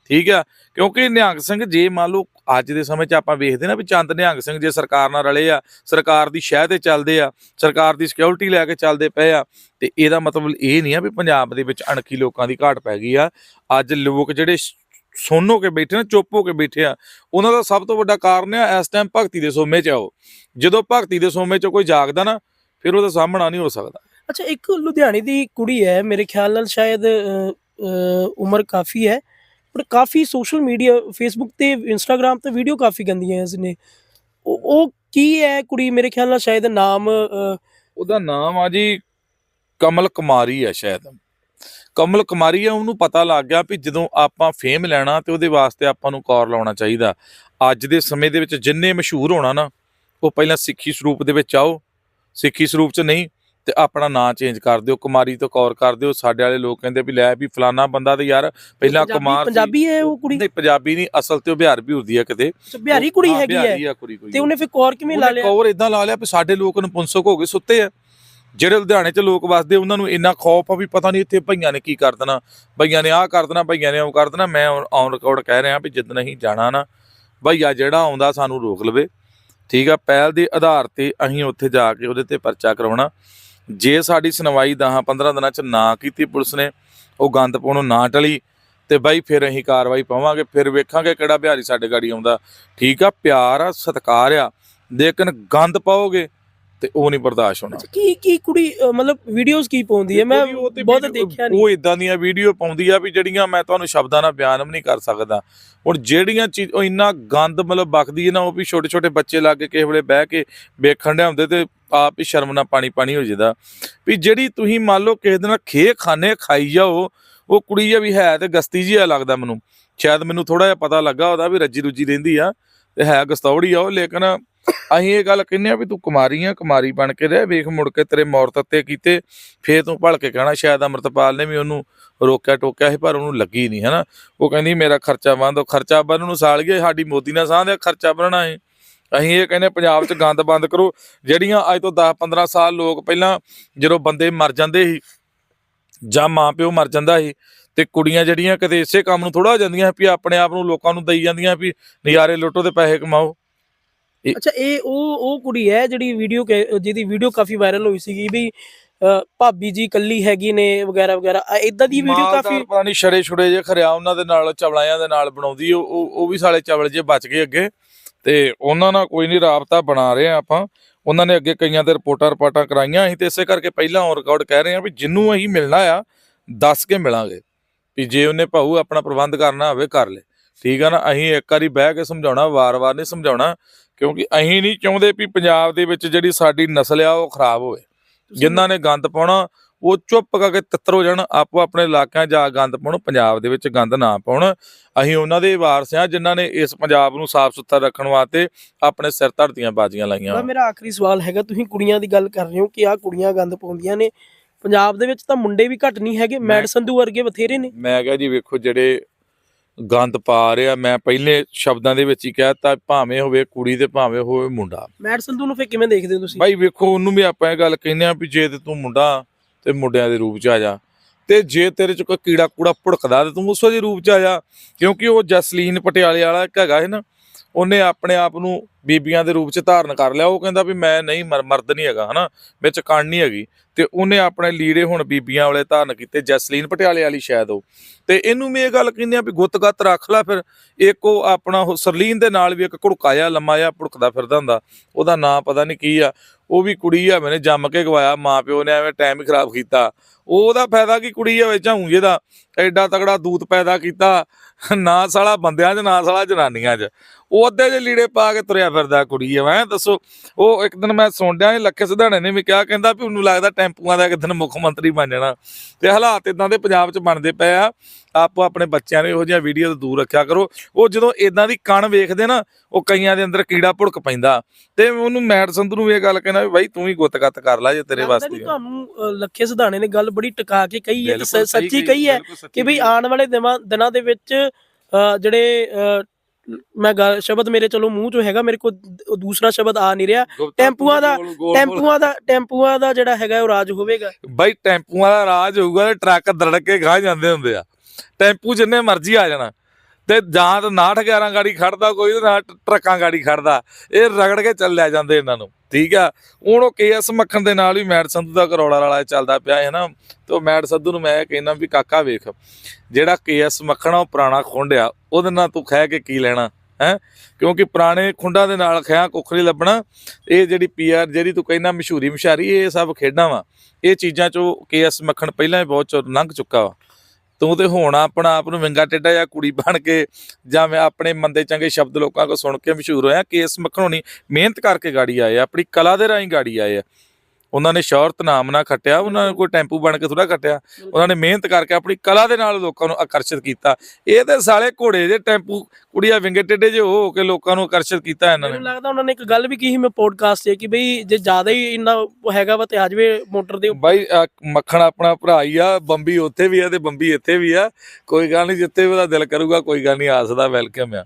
ਠੀਕ ਆ? ਕਿਉਂਕਿ ਨਿਹੰਗ ਸਿੰਘ ਜੇ ਮੰਨ ਲਓ ਅੱਜ ਦੇ ਸਮੇਂ 'ਚ ਆਪਾਂ ਵੇਖਦੇ ਨਾ ਵੀ ਚੰਦ ਨਿਹੰਗ ਸਿੰਘ ਜੇ ਸਰਕਾਰ ਨਾਲ ਰਲੇ ਆ, ਸਰਕਾਰ ਦੀ ਸ਼ਹਿ ਤੇ ਚੱਲਦੇ ਆ, ਸਰਕਾਰ ਦੀ ਸਿਕਿਉਰਿਟੀ ਲੈ ਕੇ ਚੱਲਦੇ ਪਏ ਆ, ਤੇ ਇਹਦਾ ਮਤਲਬ ਇਹ ਨਹੀਂ ਆ ਵੀ ਪੰਜਾਬ ਦੇ ਵਿੱਚ ਅਣਖੀ ਲੋਕਾਂ ਦੀ ਘਾਟ ਪੈ ਗਈ ਆ। ਅੱਜ ਲੋਕ ਜਿਹੜੇ ਸੁਣ ਹੋ ਕੇ ਬੈਠੇ ਨੇ, ਚੁੱਪ ਹੋ ਕੇ ਬੈਠੇ ਆ, ਉਹਨਾਂ ਦਾ ਸਭ ਤੋਂ ਵੱਡਾ ਕਾਰਨ ਆ ਇਸ ਟਾਈਮ ਭਗਤੀ ਦੇ ਸੋਮੇ 'ਚ ਆਓ। ਜਦੋਂ ਭਗਤੀ ਦੇ ਸੋਮੇ 'ਚ ਕੋਈ ਜਾਗਦਾ ਨਾ, ਫਿਰ ਉਹਦਾ ਸਾਹਮਣਾ ਨਹੀਂ ਹੋ ਸਕਦਾ। ਅੱਛਾ, ਇੱਕ ਲੁਧਿਆਣੇ ਦੀ ਕੁੜੀ ਹੈ, ਮੇਰੇ ਖਿਆਲ ਨਾਲ ਸ਼ਾਇਦ ਉਮਰ ਕਾਫੀ ਹੈ। ਪਰ ਕਾਫੀ ਸੋਸ਼ਲ ਮੀਡੀਆ ਫੇਸਬੁੱਕ ਤੇ ਇੰਸਟਾਗ੍ਰam ਤੇ ਵੀਡੀਓ ਕਾਫੀ ਗੰਦੀਆਂ ਹੈ ਇਸਨੇ ਉਹ ਕੀ ਹੈ ਕੁੜੀ? ਮੇਰੇ ਖਿਆਲ ਨਾਲ ਸ਼ਾਇਦ ਨਾਮ ਉਹਦਾ ਨਾਮ ਆ ਜੀ ਕਮਲ ਕੁਮਾਰੀ ਆ ਸ਼ਾਇਦ। ਕਮਲ ਕੁਮਾਰੀ ਆ, ਉਹਨੂੰ ਪਤਾ ਲੱਗ ਗਿਆ ਵੀ ਜਦੋਂ ਆਪਾਂ ਫੇਮ ਲੈਣਾ ਤੇ ਉਹਦੇ ਵਾਸਤੇ ਆਪਾਂ ਨੂੰ ਕੌਰ ਲਾਉਣਾ ਚਾਹੀਦਾ। ਅੱਜ ਦੇ ਸਮੇਂ ਦੇ ਵਿੱਚ ਜਿੰਨੇ ਮਸ਼ਹੂਰ ਹੋਣਾ ਨਾ, ਉਹ ਪਹਿਲਾਂ ਸਿੱਖੀ ਸਰੂਪ ਦੇ ਵਿੱਚ ਆਓ। ਸਿੱਖੀ ਸਰੂਪ 'ਚ ਨਹੀਂ ਤੇ ਆਪਣਾ ਨਾਂ ਚੇਂਜ ਕਰ ਦਿਓ ਕੁਮਾਰੀ ਤੋਂ ਕੌਰ ਕਰ ਦਿਓ ਸਾਡੇ ਵਾਲੇ ਲੋਕ ਕਹਿੰਦੇ ਵੀ ਲੈ ਵੀ ਫਲਾਨਾ ਬੰਦਾ ਤੇ ਯਾਰ ਪਹਿਲਾਂ ਕੁਮਾਰ। ਪੰਜਾਬੀ ਹੈ ਉਹ ਕੁੜੀ? ਨਹੀਂ ਪੰਜਾਬੀ ਨਹੀਂ ਅਸਲ ਤੇ ਉਹ ਬਿਹਾਰ ਵੀ ਹੁੰਦੀ ਆ ਕਿਤੇ। ਬਿਹਾਰੀ ਕੁੜੀ ਹਾਂ, ਹੈਗੀ ਹੈ। ਤੇ ਉਹਨੇ ਫਿਰ ਕੌਰ ਕਿਵੇਂ ਲਾ ਲਿਆ? ਕੌਰ ਇਦਾਂ ਲਾ ਲਿਆ ਵੀ ਸਾਡੇ ਲੋਕ ਨਪੁੰਸਕ ਹੋ ਗਏ ਸੁੱਤੇ ਆ। ਜਿਹੜੇ ਲੁਧਿਆਣੇ 'ਚ ਲੋਕ ਵਸਦੇ ਉਹਨਾਂ ਨੂੰ ਇੰਨਾ ਖੌਫ ਆ ਵੀ ਪਤਾ ਨਹੀਂ ਇੱਥੇ ਭਈਆਂ ਨੇ ਕੀ ਕਰ ਦੇਣਾ। ਭਈਆਂ ਨੇ ਆਹ ਕਰ ਦੇਣਾ ਭਈਆਂ ਨੇ ਉਹ ਕਰ ਦੇਣਾ। ਮੈਂ ਔਨ ਰਿਕਾਰਡ ਕਹਿ ਰਿਹਾ ਵੀ ਜਿੱਦ ਨਹੀਂ ਜਾਣਾ ਨਾ ਭਈਆ ਜਿਹੜਾ ਆਉਂਦਾ ਸਾਨੂੰ ਰੋਕ ਲਵੇ। ਠੀਕ ਆ ਪਹਿਲ ਦੇ ਆਧਾਰ ਤੇ ਅਸੀਂ ਉੱਥੇ ਜਾ ਕੇ ਉਹਦੇ ਤੇ ਪਰਚਾ ਕਰਾਉਣਾ। ਜੇ ਸਾਡੀ ਸੁਣਵਾਈ 10 15 ਦਿਨਾਂ 'ਚ ਨਾ ਕੀਤੀ ਪੁਲਿਸ ਨੇ, ਉਹ ਗੰਦ ਪਾਉਣ ਨੂੰ ਨਾ ਟਲੀ, ਤੇ ਬਾਈ ਫਿਰ ਅਸੀਂ ਕਾਰਵਾਈ ਪਾਵਾਂਗੇ, ਫਿਰ ਵੇਖਾਂਗੇ ਕਿਹੜਾ ਬਿਹਾਰੀ ਸਾਡੇ ਗਾੜੀ ਆਉਂਦਾ। ਠੀਕ ਆ, ਪਿਆਰ ਆ, ਸਤਿਕਾਰ ਆ, ਲੇਕਿਨ ਗੰਦ ਪਾਓਗੇ ਤੇ ਉਹ ਨਹੀਂ ਬਰਦਾਸ਼ਤ ਹੋਣਾ। ਕੀ ਕੀ ਕੁੜੀ ਅ, ਮਤਲਬ ਵੀਡੀਓਜ਼ ਕੀ ਪਾਉਂਦੀ ਹੈ? ਮੈਂ ਉਹ ਤੇ ਬਹੁਤ ਵੀਡੀਓ- ਦੇਖਿਆ ਨਹੀਂ। ਉਹ ਇਦਾਂ ਦੀਆਂ ਵੀਡੀਓ ਪਾਉਂਦੀ ਆ ਵੀ ਜਿਹੜੀਆਂ ਮੈਂ ਤੁਹਾਨੂੰ ਸ਼ਬਦਾਂ ਨਾਲ ਬਿਆਨ ਵੀ ਨਹੀਂ ਕਰ ਸਕਦਾ। ਹੁਣ ਜਿਹੜੀਆਂ ਚੀਜ਼ ਉਹ ਇੰਨਾ ਗੰਦ ਮਤਲਬ ਬਕਦੀ ਹੈ ਨਾ ਉਹ ਵੀ ਛੋਟੇ ਛੋਟੇ ਬੱਚੇ ਲੱਗ ਕੇ ਕਿਸੇ ਵੇਲੇ ਬਹਿ ਕੇ ਵੇਖਣ ਦੇ ਹੁੰਦੇ ਤੇ ਆਪ ਹੀ ਸ਼ਰਮ ਨਾਲ ਪਾਣੀ ਪਾਣੀ ਹੋ ਜਾਂਦਾ ਵੀ ਜਿਹੜੀ ਤੁਸੀਂ ਮੰਨ ਲਓ ਕਿਸੇ ਦਿਨ ਖੇ ਖਾਣੇ ਖਾਈ ਜਾਓ ਉਹ ਕੁੜੀ ਆ ਵੀ ਹੈ ਤੇ ਗਸਤੀ ਜੀ ਆ ਲੱਗਦਾ ਮੈਨੂੰ। ਸ਼ਾਇਦ ਮੈਨੂੰ ਥੋੜਾ ਜਿਹਾ ਪਤਾ ਲੱਗਾ ਉਹਦਾ ਵੀ ਰੱਜੀ ਰੁੱਜੀ ਰਹਿੰਦੀ ਆ ਤੇ ਹੈ ਗਸਤੌੜੀ ਆ ਉਹ ਲੇਕਿਨ ਅਸੀਂ ਇਹ ਗੱਲ ਕਹਿੰਦੇ ਆ ਵੀ ਤੂੰ ਕੁਮਾਰੀ ਆ, ਕੁਮਾਰੀ ਬਣ ਕੇ ਰਹਿ, ਵੇਖ ਮੁੜ ਕੇ ਤੇਰੇ ਮੌਰ ਤੱਤੇ ਕੀਤੇ, ਫੇਰ ਤੂੰ ਭੜ ਕੇ ਕਹਿਣਾ ਸ਼ਾਇਦ ਅਮਰਤਪਾਲ ਨੇ ਵੀ ਉਹਨੂੰ ਰੋਕਿਆ ਟੋਕਿਆ ਸੀ, ਪਰ ਉਹਨੂੰ ਲੱਗੀ ਨਹੀਂ, ਹਨਾ? ਉਹ ਕਹਿੰਦੀ, ਮੇਰਾ ਖਰਚਾ ਬੰਦ ਉਹ ਖਰਚਾ ਬੰਨ ਨੂੰ ਸਾਲ ਗਿਆ ਸਾਡੀ ਮੋਦੀ ਨਾਲ ਸਾਹ ਦੇ ਖਰਚਾ ਬਣਨਾ ਹੈ ਅਸੀਂ ਇਹ ਕਹਿੰਦੇ ਪੰਜਾਬ 'ਚ ਗੰਦ ਬੰਦ ਕਰੋ। ਜਿਹੜੀਆਂ ਅੱਜ ਤੋਂ 10 15 ਸਾਲ ਲੋਕ ਪਹਿਲਾਂ ਜਦੋਂ ਬੰਦੇ ਮਰ ਜਾਂਦੇ ਸੀ ਜਾਂ ਮਾਂ ਪਿਓ ਮਰ ਜਾਂਦਾ ਸੀ ਤੇ ਕੁੜੀਆਂ ਜਿਹੜੀਆਂ ਕਦੇ ਇਸੇ ਕੰਮ ਨੂੰ ਥੋੜਾ ਜਾਂਦੀਆਂ ਵੀ ਆਪਣੇ ਆਪ ਨੂੰ ਲੋਕਾਂ ਨੂੰ ਦਈ ਜਾਂਦੀਆਂ ਵੀ ਨਜ਼ਾਰੇ ਲੁੱਟੋ ਤੇ ਪੈਸੇ ਕਮਾਓ। ਅੱਛਾ ਇਹ ਉਹ ਉਹ ਕੁੜੀ ਹੈ ਜਿਹੜੀ ਵੀਡੀਓ ਜਿਹਦੀ ਵੀਡੀਓ ਕਾਫੀ ਵਾਇਰਲ ਹੋਈ ਸੀਗੀ ਵੀ ਭਾਬੀ ਜੀ ਕੱਲੀ ਹੈਗੀ ਨੇ ਵਗੈਰਾ ਵਗੈਰਾ। ਇਦਾਂ ਦੀ ਵੀਡੀਓ ਕਾਫੀ ਪਤਾ ਨਹੀਂ ਛੜੇ ਛੁੜੇ ਜੇ ਖਰਿਆ ਉਹਨਾਂ ਦੇ ਨਾਲ ਚਵਲਾਇਆਂ ਦੇ ਨਾਲ ਬਣਾਉਂਦੀ ਉਹ ਉਹ ਵੀ ਸਾਲੇ ਚਵਲ ਜੇ ਬਚ ਗਏ ਅੱਗੇ। ਤੇ ਉਹਨਾਂ ਨਾਲ ਕੋਈ ਨਹੀਂ ਰਾਬਤਾ ਬਣਾ ਰਹੇ ਆਪਾਂ। ਉਹਨਾਂ ਨੇ ਅੱਗੇ ਕਈਆਂ ਤੇ ਰਿਪੋਰਟਾਂ ਰਿਪੋਰਟਾਂ ਕਰਾਈਆਂ। ਅਸੀਂ ਤੇ ਇਸੇ ਕਰਕੇ ਪਹਿਲਾਂ ਔਨ ਰਿਕਾਰਡ ਕਹਿ ਰਹੇ ਆ ਵੀ ਜਿੰਨੂੰ ਅਸੀਂ ਮਿਲਣਾ ਆ ਦੱਸ ਕੇ ਮਿਲਾਂਗੇ। ਵੀ ਜੇ ਉਹਨੇ ਭਾਊ ਆਪਣਾ ਪ੍ਰਬੰਧ ਕਰਨਾ ਹੋਵੇ ਕਰ ਲੈ। ਠੀਕ ਆ ਨਾ? ਅਸੀਂ ਇੱਕ ਵਾਰੀ ਬਹਿ ਕੇ ਸਮਝਾਉਣਾ ਵਾਰ-ਵਾਰ ਨਹੀਂ ਸਮਝਾਉਣਾ। ਕਿਉਂਕਿ ਅਸੀਂ ਨਹੀਂ ਚਾਹੁੰਦੇ ਵੀ ਪੰਜਾਬ ਦੇ ਵਿੱਚ ਜਿਹੜੀ ਸਾਡੀ ਨਸਲ ਆ ਉਹ ਖਰਾਬ ਹੋਵੇ। ਜਿਨ੍ਹਾਂ ਨੇ ਗੰਦ ਪਾਉਣਾ ਉਹ ਚੁੱਪ ਕਰਕੇ ਤਿੱਤਰ ਹੋ ਜਾਣ ਆਪੋ ਆਪਣੇ ਇਲਾਕਿਆਂ ਜਾ ਗੰਦ ਪਾਉਣ ਪੰਜਾਬ ਦੇ ਵਿੱਚ ਗੰਦ ਨਾ ਪਾਉਣ। ਅਸੀਂ ਉਹਨਾਂ ਦੇ ਵਾਰਸ ਆ ਜਿਨ੍ਹਾਂ ਨੇ ਇਸ ਪੰਜਾਬ ਨੂੰ ਸਾਫ਼ ਸੁਥਰਾ ਰੱਖਣ ਵਾਸਤੇ ਆਪਣੇ ਸਿਰ ਧਰਤੀਆਂ ਬਾਜ਼ੀਆਂ ਲਾਈਆਂ। ਮੇਰਾ ਆਖਰੀ ਸਵਾਲ ਹੈਗਾ ਤੁਸੀਂ ਕੁੜੀਆਂ ਦੀ ਗੱਲ ਕਰ ਰਹੇ ਹੋ ਕਿ ਆਹ ਕੁੜੀਆਂ ਗੰਦ ਪਾਉਂਦੀਆਂ ਨੇ। ਪੰਜਾਬ ਦੇ ਵਿੱਚ ਤਾਂ ਮੁੰਡੇ ਵੀ ਘੱਟ ਨਹੀਂ ਹੈਗੇ ਮੈਡ ਸੰਧੂ ਵਰਗੇ ਬਥੇਰੇ ਨੇ। ਮੈਂ ਕਿਹਾ ਜੀ ਵੇਖੋ ਜਿਹੜੇ ਗੰਦ ਪਾ ਰਿਹਾ। ਮੈਂ ਪਹਿਲੇ ਸ਼ਬਦਾਂ ਦੇ ਵਿੱਚ ਹੀ ਕਹਿਤਾ ਭਾਵੇਂ ਹੋਵੇ ਕੁੜੀ ਤੇ ਭਾਵੇਂ ਹੋਵੇ ਮੁੰਡਾ। ਮੈਡ ਸੰਧੂ ਨੂੰ ਫੇ ਕਿਵੇਂ ਦੇਖਦੇ ਹੋ ਤੁਸੀਂ? ਬਾਈ ਵੇਖੋ ਉਹਨੂੰ ਵੀ ਆਪਾਂ ਇਹ ਗੱਲ ਕਹਿੰਦੇ ਆ ਵੀ ਜੇ ਤੇ ਤੂੰ ਮੁੰਡਾ ਤੇ ਮੁੰਡਿਆਂ ਦੇ ਰੂਪ 'ਚ ਆ ਜਾ। ਤੇ ਜੇ ਤੇਰੇ 'ਚ ਕੋਈ ਕੀੜਾ ਕੂੜਾ ਭੁੜਕਦਾ ਤੇ ਤੂੰ ਉਸੋ ਦੇ ਰੂਪ 'ਚ ਆ ਜਾ। ਕਿਉਂਕਿ ਉਹ ਜਸਲੀਨ ਪਟਿਆਲੇ ਵਾਲਾ ਇੱਕ ਹੈਗਾ ਹੈ ਨਾ। ਉਹਨੇ ਆਪਣੇ ਆਪ ਨੂੰ ਬੀਬੀਆਂ ਦੇ ਰੂਪ 'ਚ ਧਾਰਨ ਕਰ ਲਿਆ। ਉਹ ਕਹਿੰਦਾ ਵੀ ਮੈਂ ਨਹੀਂ, ਮਰ- ਮਰਦ ਨਹੀਂ ਹੈਗਾ, ਹਨਾ? ਵਿੱਚ ਕਣ ਨਹੀਂ ਹੈਗੀ। ਤੇ ਉਹਨੇ ਆਪਣੇ ਲੀੜੇ ਹੁਣ ਬੀਬੀਆਂ ਵਾਲੇ ਧਾਰਨ ਕੀਤੇ, ਜੈਸਲੀਨ ਪਟਿਆਲੇ ਵਾਲੀ ਸ਼ਾਇਦ ਉਹ। ਤੇ ਇਹਨੂੰ ਵੀ ਇਹ ਗੱਲ ਕਹਿੰਦੇ ਆ ਵੀ ਗੁੱਤ-ਗੱਤ ਰੱਖ ਲੈ ਫਿਰ। ਇੱਕ ਉਹ ਆਪਣਾ ਉਹ ਸਰਲੀਨ ਦੇ ਨਾਲ ਵੀ ਇੱਕ ਘੁੜਕਾਇਆ ਲੰਮਾ ਜਿਹਾ ਭੁੜਕਦਾ ਫਿਰਦਾ ਹੁੰਦਾ। ਉਹਦਾ ਨਾਂ ਪਤਾ ਨਹੀਂ ਕੀ ਆ। ਉਹ ਵੀ ਕੁੜੀ ਆ, ਮੈਨੇ ਜੰਮ ਕੇ ਗਵਾਇਆ। ਮਾਂ ਪਿਓ ਨੇ ਐਵੇਂ ਟਾਈਮ ਹੀ ਖਰਾਬ ਕੀਤਾ। ਉਹਦਾ ਫਾਇਦਾ ਕੀ ਕੁੜੀ ਆ ਵਿੱਚ ਹੂੰ ਜਿਹਦਾ ਐਡਾ ਤਗੜਾ ਦੂਤ ਪੈਦਾ ਕੀਤਾ ਨਾ ਸਾਲਾ ਬੰਦਿਆਂ 'ਚ ਨਾ ਸਾਲਾ ਜਨਾਨੀਆਂ 'ਚ। ਉਹ ਅੱਧੇ ਜਿਹੇ ਲੀੜੇ ਪਾ ਕੇ ਤੁਰਿਆ ਫਿਰਦਾ ਕੁੜੀ ਆ ਮੈਂ ਦੱਸੋ। ਉਹ ਇੱਕ ਦਿਨ ਮੈਂ ਸੁਣਦਿਆਂ ਲੱਖੇ ਸਿਧਾਣੇ ਨੇ ਵੀ ਕਿਹਾ ਕਹਿੰਦਾ ਵੀ ਉਹਨੂੰ ਲੱਗਦਾ ਟੈਂਪੂਆਂ ਦਾ ਇੱਕ ਦਿਨ ਮੁੱਖ ਮੰਤਰੀ ਬਣ ਜਾਣਾ। ਤੇ ਹਾਲਾਤ ਇਦਾਂ ਦੇ ਪੰਜਾਬ 'ਚ ਬਣਦੇ ਪਏ ਆ। ਆਪੋ ਆਪਣੇ ਬੱਚਿਆਂ ਨੂੰ ਇਹੋ ਜਿਹੀਆਂ ਵੀਡੀਓ ਤੋਂ ਦੂਰ ਰੱਖਿਆ ਕਰੋ। ਉਹ ਜਦੋਂ ਇਦਾਂ ਦੀ ਕਣ ਵੇਖਦੇ ਨਾ ਉਹ ਕਈਆਂ ਦੇ ਅੰਦਰ ਕੀੜਾ ਭੁੜਕ ਪੈਂਦਾ। ਤੇ ਉਹਨੂੰ ਮੈਡ ਸੰਧੂ ਨੂੰ ਇਹ ਗੱਲ ਕਹਿਣਾ ਵੀ ਬਾਈ ਤੂੰ ਵੀ ਗੁੱਤ-ਗੱਤ ਕਰ ਲੈ ਜੇ ਤੇਰੇ ਵਾਸਤੇ। ਤੁਹਾਨੂੰ ਲੱਖੇ ਸਿਧਾਣੇ ਨੇ ਗੱਲ ਬੜੀ ਟਿਕਾ ਕੇ ਕਹੀ ਹੈ ਤੇ ਸੱਚੀ ਕਹੀ ਹੈ ਕਿ ਹੈ। ਆਉਣ ਵਾਲੇ ਦਿਨਾਂ ਦੇ ਵਿੱਚ ਜਿਹੜੇ ਮੈਂ ਸ਼ਬਦ ਮੇਰੇ ਚਲੋ ਮੂੰਹ ਚੋਂ ਹੈਗਾ ਮੇਰੇ ਕੋਲ ਦੂਸਰਾ ਸ਼ਬਦ ਆ ਨਹੀਂ ਰਿਹਾ। ਟੈਂਪੂਆਂ ਦਾ- ਟੈਂਪੂਆਂ ਦਾ ਟੈਂਪੂਆਂ ਦਾ ਜਿਹੜਾ ਹੈਗਾ ਉਹ ਰਾਜ ਹੋਵੇਗਾ। ਬਾਈ ਟੈਂਪੂਆਂ ਦਾ ਰਾਜ ਹੋਊਗਾ ਤੇ ਟਰੱਕ ਦਰੜ ਕੇ ਗਾਹ ਜਾਂਦੇ ਹੁੰਦੇ ਆ। ਟੈਂਪੂ ਜਿੰਨੇ ਮਰਜ਼ੀ ਆ ਜਾਣਾ। ਤੇ ਜਾਂ ਤਾਂ 69 11 ਗਾੜੀ ਖੜਦਾ, ਕੋਈ ਤੇ ਨਾ ਟਰੱਕਾਂ ਗਾੜੀ ਖੜਦਾ। ਇਹ ਰਗੜ ਕੇ ਚੱਲਿਆ ਜਾਂਦੇ ਇਹਨਾਂ ਨੂੰ, ਠੀਕ ਆ? ਹੁਣ ਉਹ ਕੇਐਸ ਮੱਖਣ ਦੇ ਨਾਲ ਵੀ ਮੈਡ ਸੰਧੂ ਦਾ ਕਰੋੜਾ ਵਾਲਾ ਚੱਲਦਾ ਪਿਆ ਹੈ ਨਾ, ਤੇ ਉਹ ਮੈਟ ਸੰਧੂ ਨੂੰ ਮੈਂ ਕਹਿੰਦਾ ਵੀ ਕਾਕਾ ਵੇਖ, ਜਿਹੜਾ ਕੇਐਸ ਮੱਖਣ ਆ, ਉਹ ਪੁਰਾਣਾ ਖੁੰਡ ਆ, ਉਹਦੇ ਨਾਲ ਤੂੰ ਖਹਿ ਕੇ ਕੀ ਲੈਣਾ, ਹੈ? ਕਿਉਂਕਿ ਪੁਰਾਣੇ ਖੁੰਡਾਂ ਦੇ ਨਾਲ ਖਿਆ ਕੁੱਖ ਨਹੀਂ ਲੱਭਣਾ, ਇਹ ਜਿਹੜੀ ਪੀਆਰ ਜਿਹੜੀ ਤੂੰ ਕਹਿੰਦਾ ਮਸ਼ਹੂਰੀ ਮਸ਼ਾਰੀ, ਇਹ ਸਭ ਖੇਡਾਂ ਵਾ। ਇਹ ਚੀਜ਼ਾਂ ਚੋਂ ਕੇਐਸ ਮੱਖਣ ਪਹਿਲਾਂ ਹੀ ਬਹੁਤ ਲੰਘ ਚੁੱਕਾ ਵਾ। ਤੂੰ ਤੇ ਹੁਣ ਆਪਣਾ ਆਪ ਨੂੰ ਵਿੰਗਾ ਟੇਡਾ ਜਾਂ ਕੁੜੀ ਬਣ ਕੇ ਜਾਂ ਮੈਂ ਆਪਣੇ ਮੰਦੇ ਚੰਗੇ ਸ਼ਬਦ ਲੋਕਾਂ ਕੋ ਸੁਣ ਕੇ ਮਸ਼ਹੂਰ ਹੋਇਆ, ਕੇਸ ਮੱਖਣ ਮਿਹਨਤ ਕਰਕੇ ਗਾੜੀ ਆਏ ਆਪਣੀ ਕਲਾ ਦੇ ਰਾਹੀਂ ਗਾੜੀ ਆਏ ਆ। ਉਹਨਾਂ ਨੇ ਸ਼ੌਹਰਤ ਨਾਮ ਨਾ ਖੱਟਿਆ ਉਹਨਾਂ ਨੇ ਕੋਈ ਟੈਂਪੂ ਬਣ ਕੇ ਥੋੜਾ ਖੱਟਿਆ। ਉਹਨਾਂ ਨੇ ਮਿਹਨਤ ਕਰਕੇ ਆਪਣੀ ਕਲਾ ਦੇ ਨਾਲ ਲੋਕਾਂ ਨੂੰ ਆਕਰਸ਼ਿਤ ਕੀਤਾ। ਇਹ ਤੇ ਸਾਲੇ ਘੋੜੇ ਜੇ ਟੈਂਪੂ ਕੁੜੀਆਂ ਵਿੰਗੇ ਟੇਡੇ ਜੇ ਹੋ ਕੇ ਲੋਕਾਂ ਨੂੰ ਆਕਰਸ਼ਿਤ ਕੀਤਾ ਇਹਨਾਂ ਮੈਨੂੰ ਨੇ ਲੱਗਦਾ ਉਹਨਾਂ ਨੇ ਇੱਕ ਗੱਲ ਵੀ ਕਹੀ ਮੈਂ ਪੋਡਕਾਸਟ 'ਚ ਕਿ ਬਈ ਜੇ ਜ਼ਿਆਦਾ ਹੀ ਇੰਨਾ ਹੈਗਾ ਵਾ ਤੇ ਆ ਜਾਵੇ ਮੋਟਰ ਦੇ। ਬਾਈ ਮੱਖਣ ਆਪਣਾ ਭਰਾ ਹੀ ਆ ਬੰਬੀ ਉੱਥੇ ਵੀ ਆ ਤੇ ਬੰਬੀ ਇੱਥੇ ਵੀ ਆ। ਕੋਈ ਗੱਲ ਨਹੀਂ ਜਿੱਥੇ ਵੀ ਉਹਦਾ ਦਿਲ ਕਰੂਗਾ ਕੋਈ ਗੱਲ ਨਹੀਂ ਆਸ ਦਾ ਵੈਲਕਮ ਆ।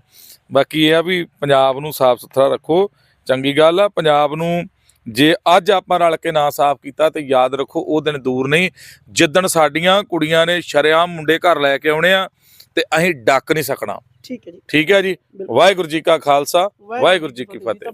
ਬਾਕੀ ਇਹ ਆ ਵੀ ਪੰਜਾਬ ਨੂੰ ਸਾਫ਼ ਸੁਥਰਾ ਰੱਖੋ ਚੰਗੀ ਗੱਲ ਆ ਪੰਜਾਬ ਨੂੰ ਜੇ ਅੱਜ ਆਪਾਂ ਰਲ ਕੇ ਨਾ ਸਾਫ਼ ਕੀਤਾ ਤੇ ਯਾਦ ਰੱਖੋ ਉਹ ਦਿਨ ਦੂਰ ਨਹੀਂ। ਜਿੱਦਣ ਸਾਡੀਆਂ ਕੁੜੀਆਂ ਨੇ ਸ਼ਰੇਆਮ ਮੁੰਡੇ ਘਰ ਲੈ ਕੇ ਆਉਣੇ ਆ ਤੇ ਅਸੀਂ ਡੱਕ ਨਹੀਂ ਸਕਣਾ। ਠੀਕ ਹੈ ਜੀ। ਠੀਕ ਹੈ ਜੀ। ਵਾਹਿਗੁਰੂ ਜੀ ਕਾ ਖਾਲਸਾ ਵਾਹਿਗੁਰੂ ਜੀ ਕੀ ਫਤਿਹ।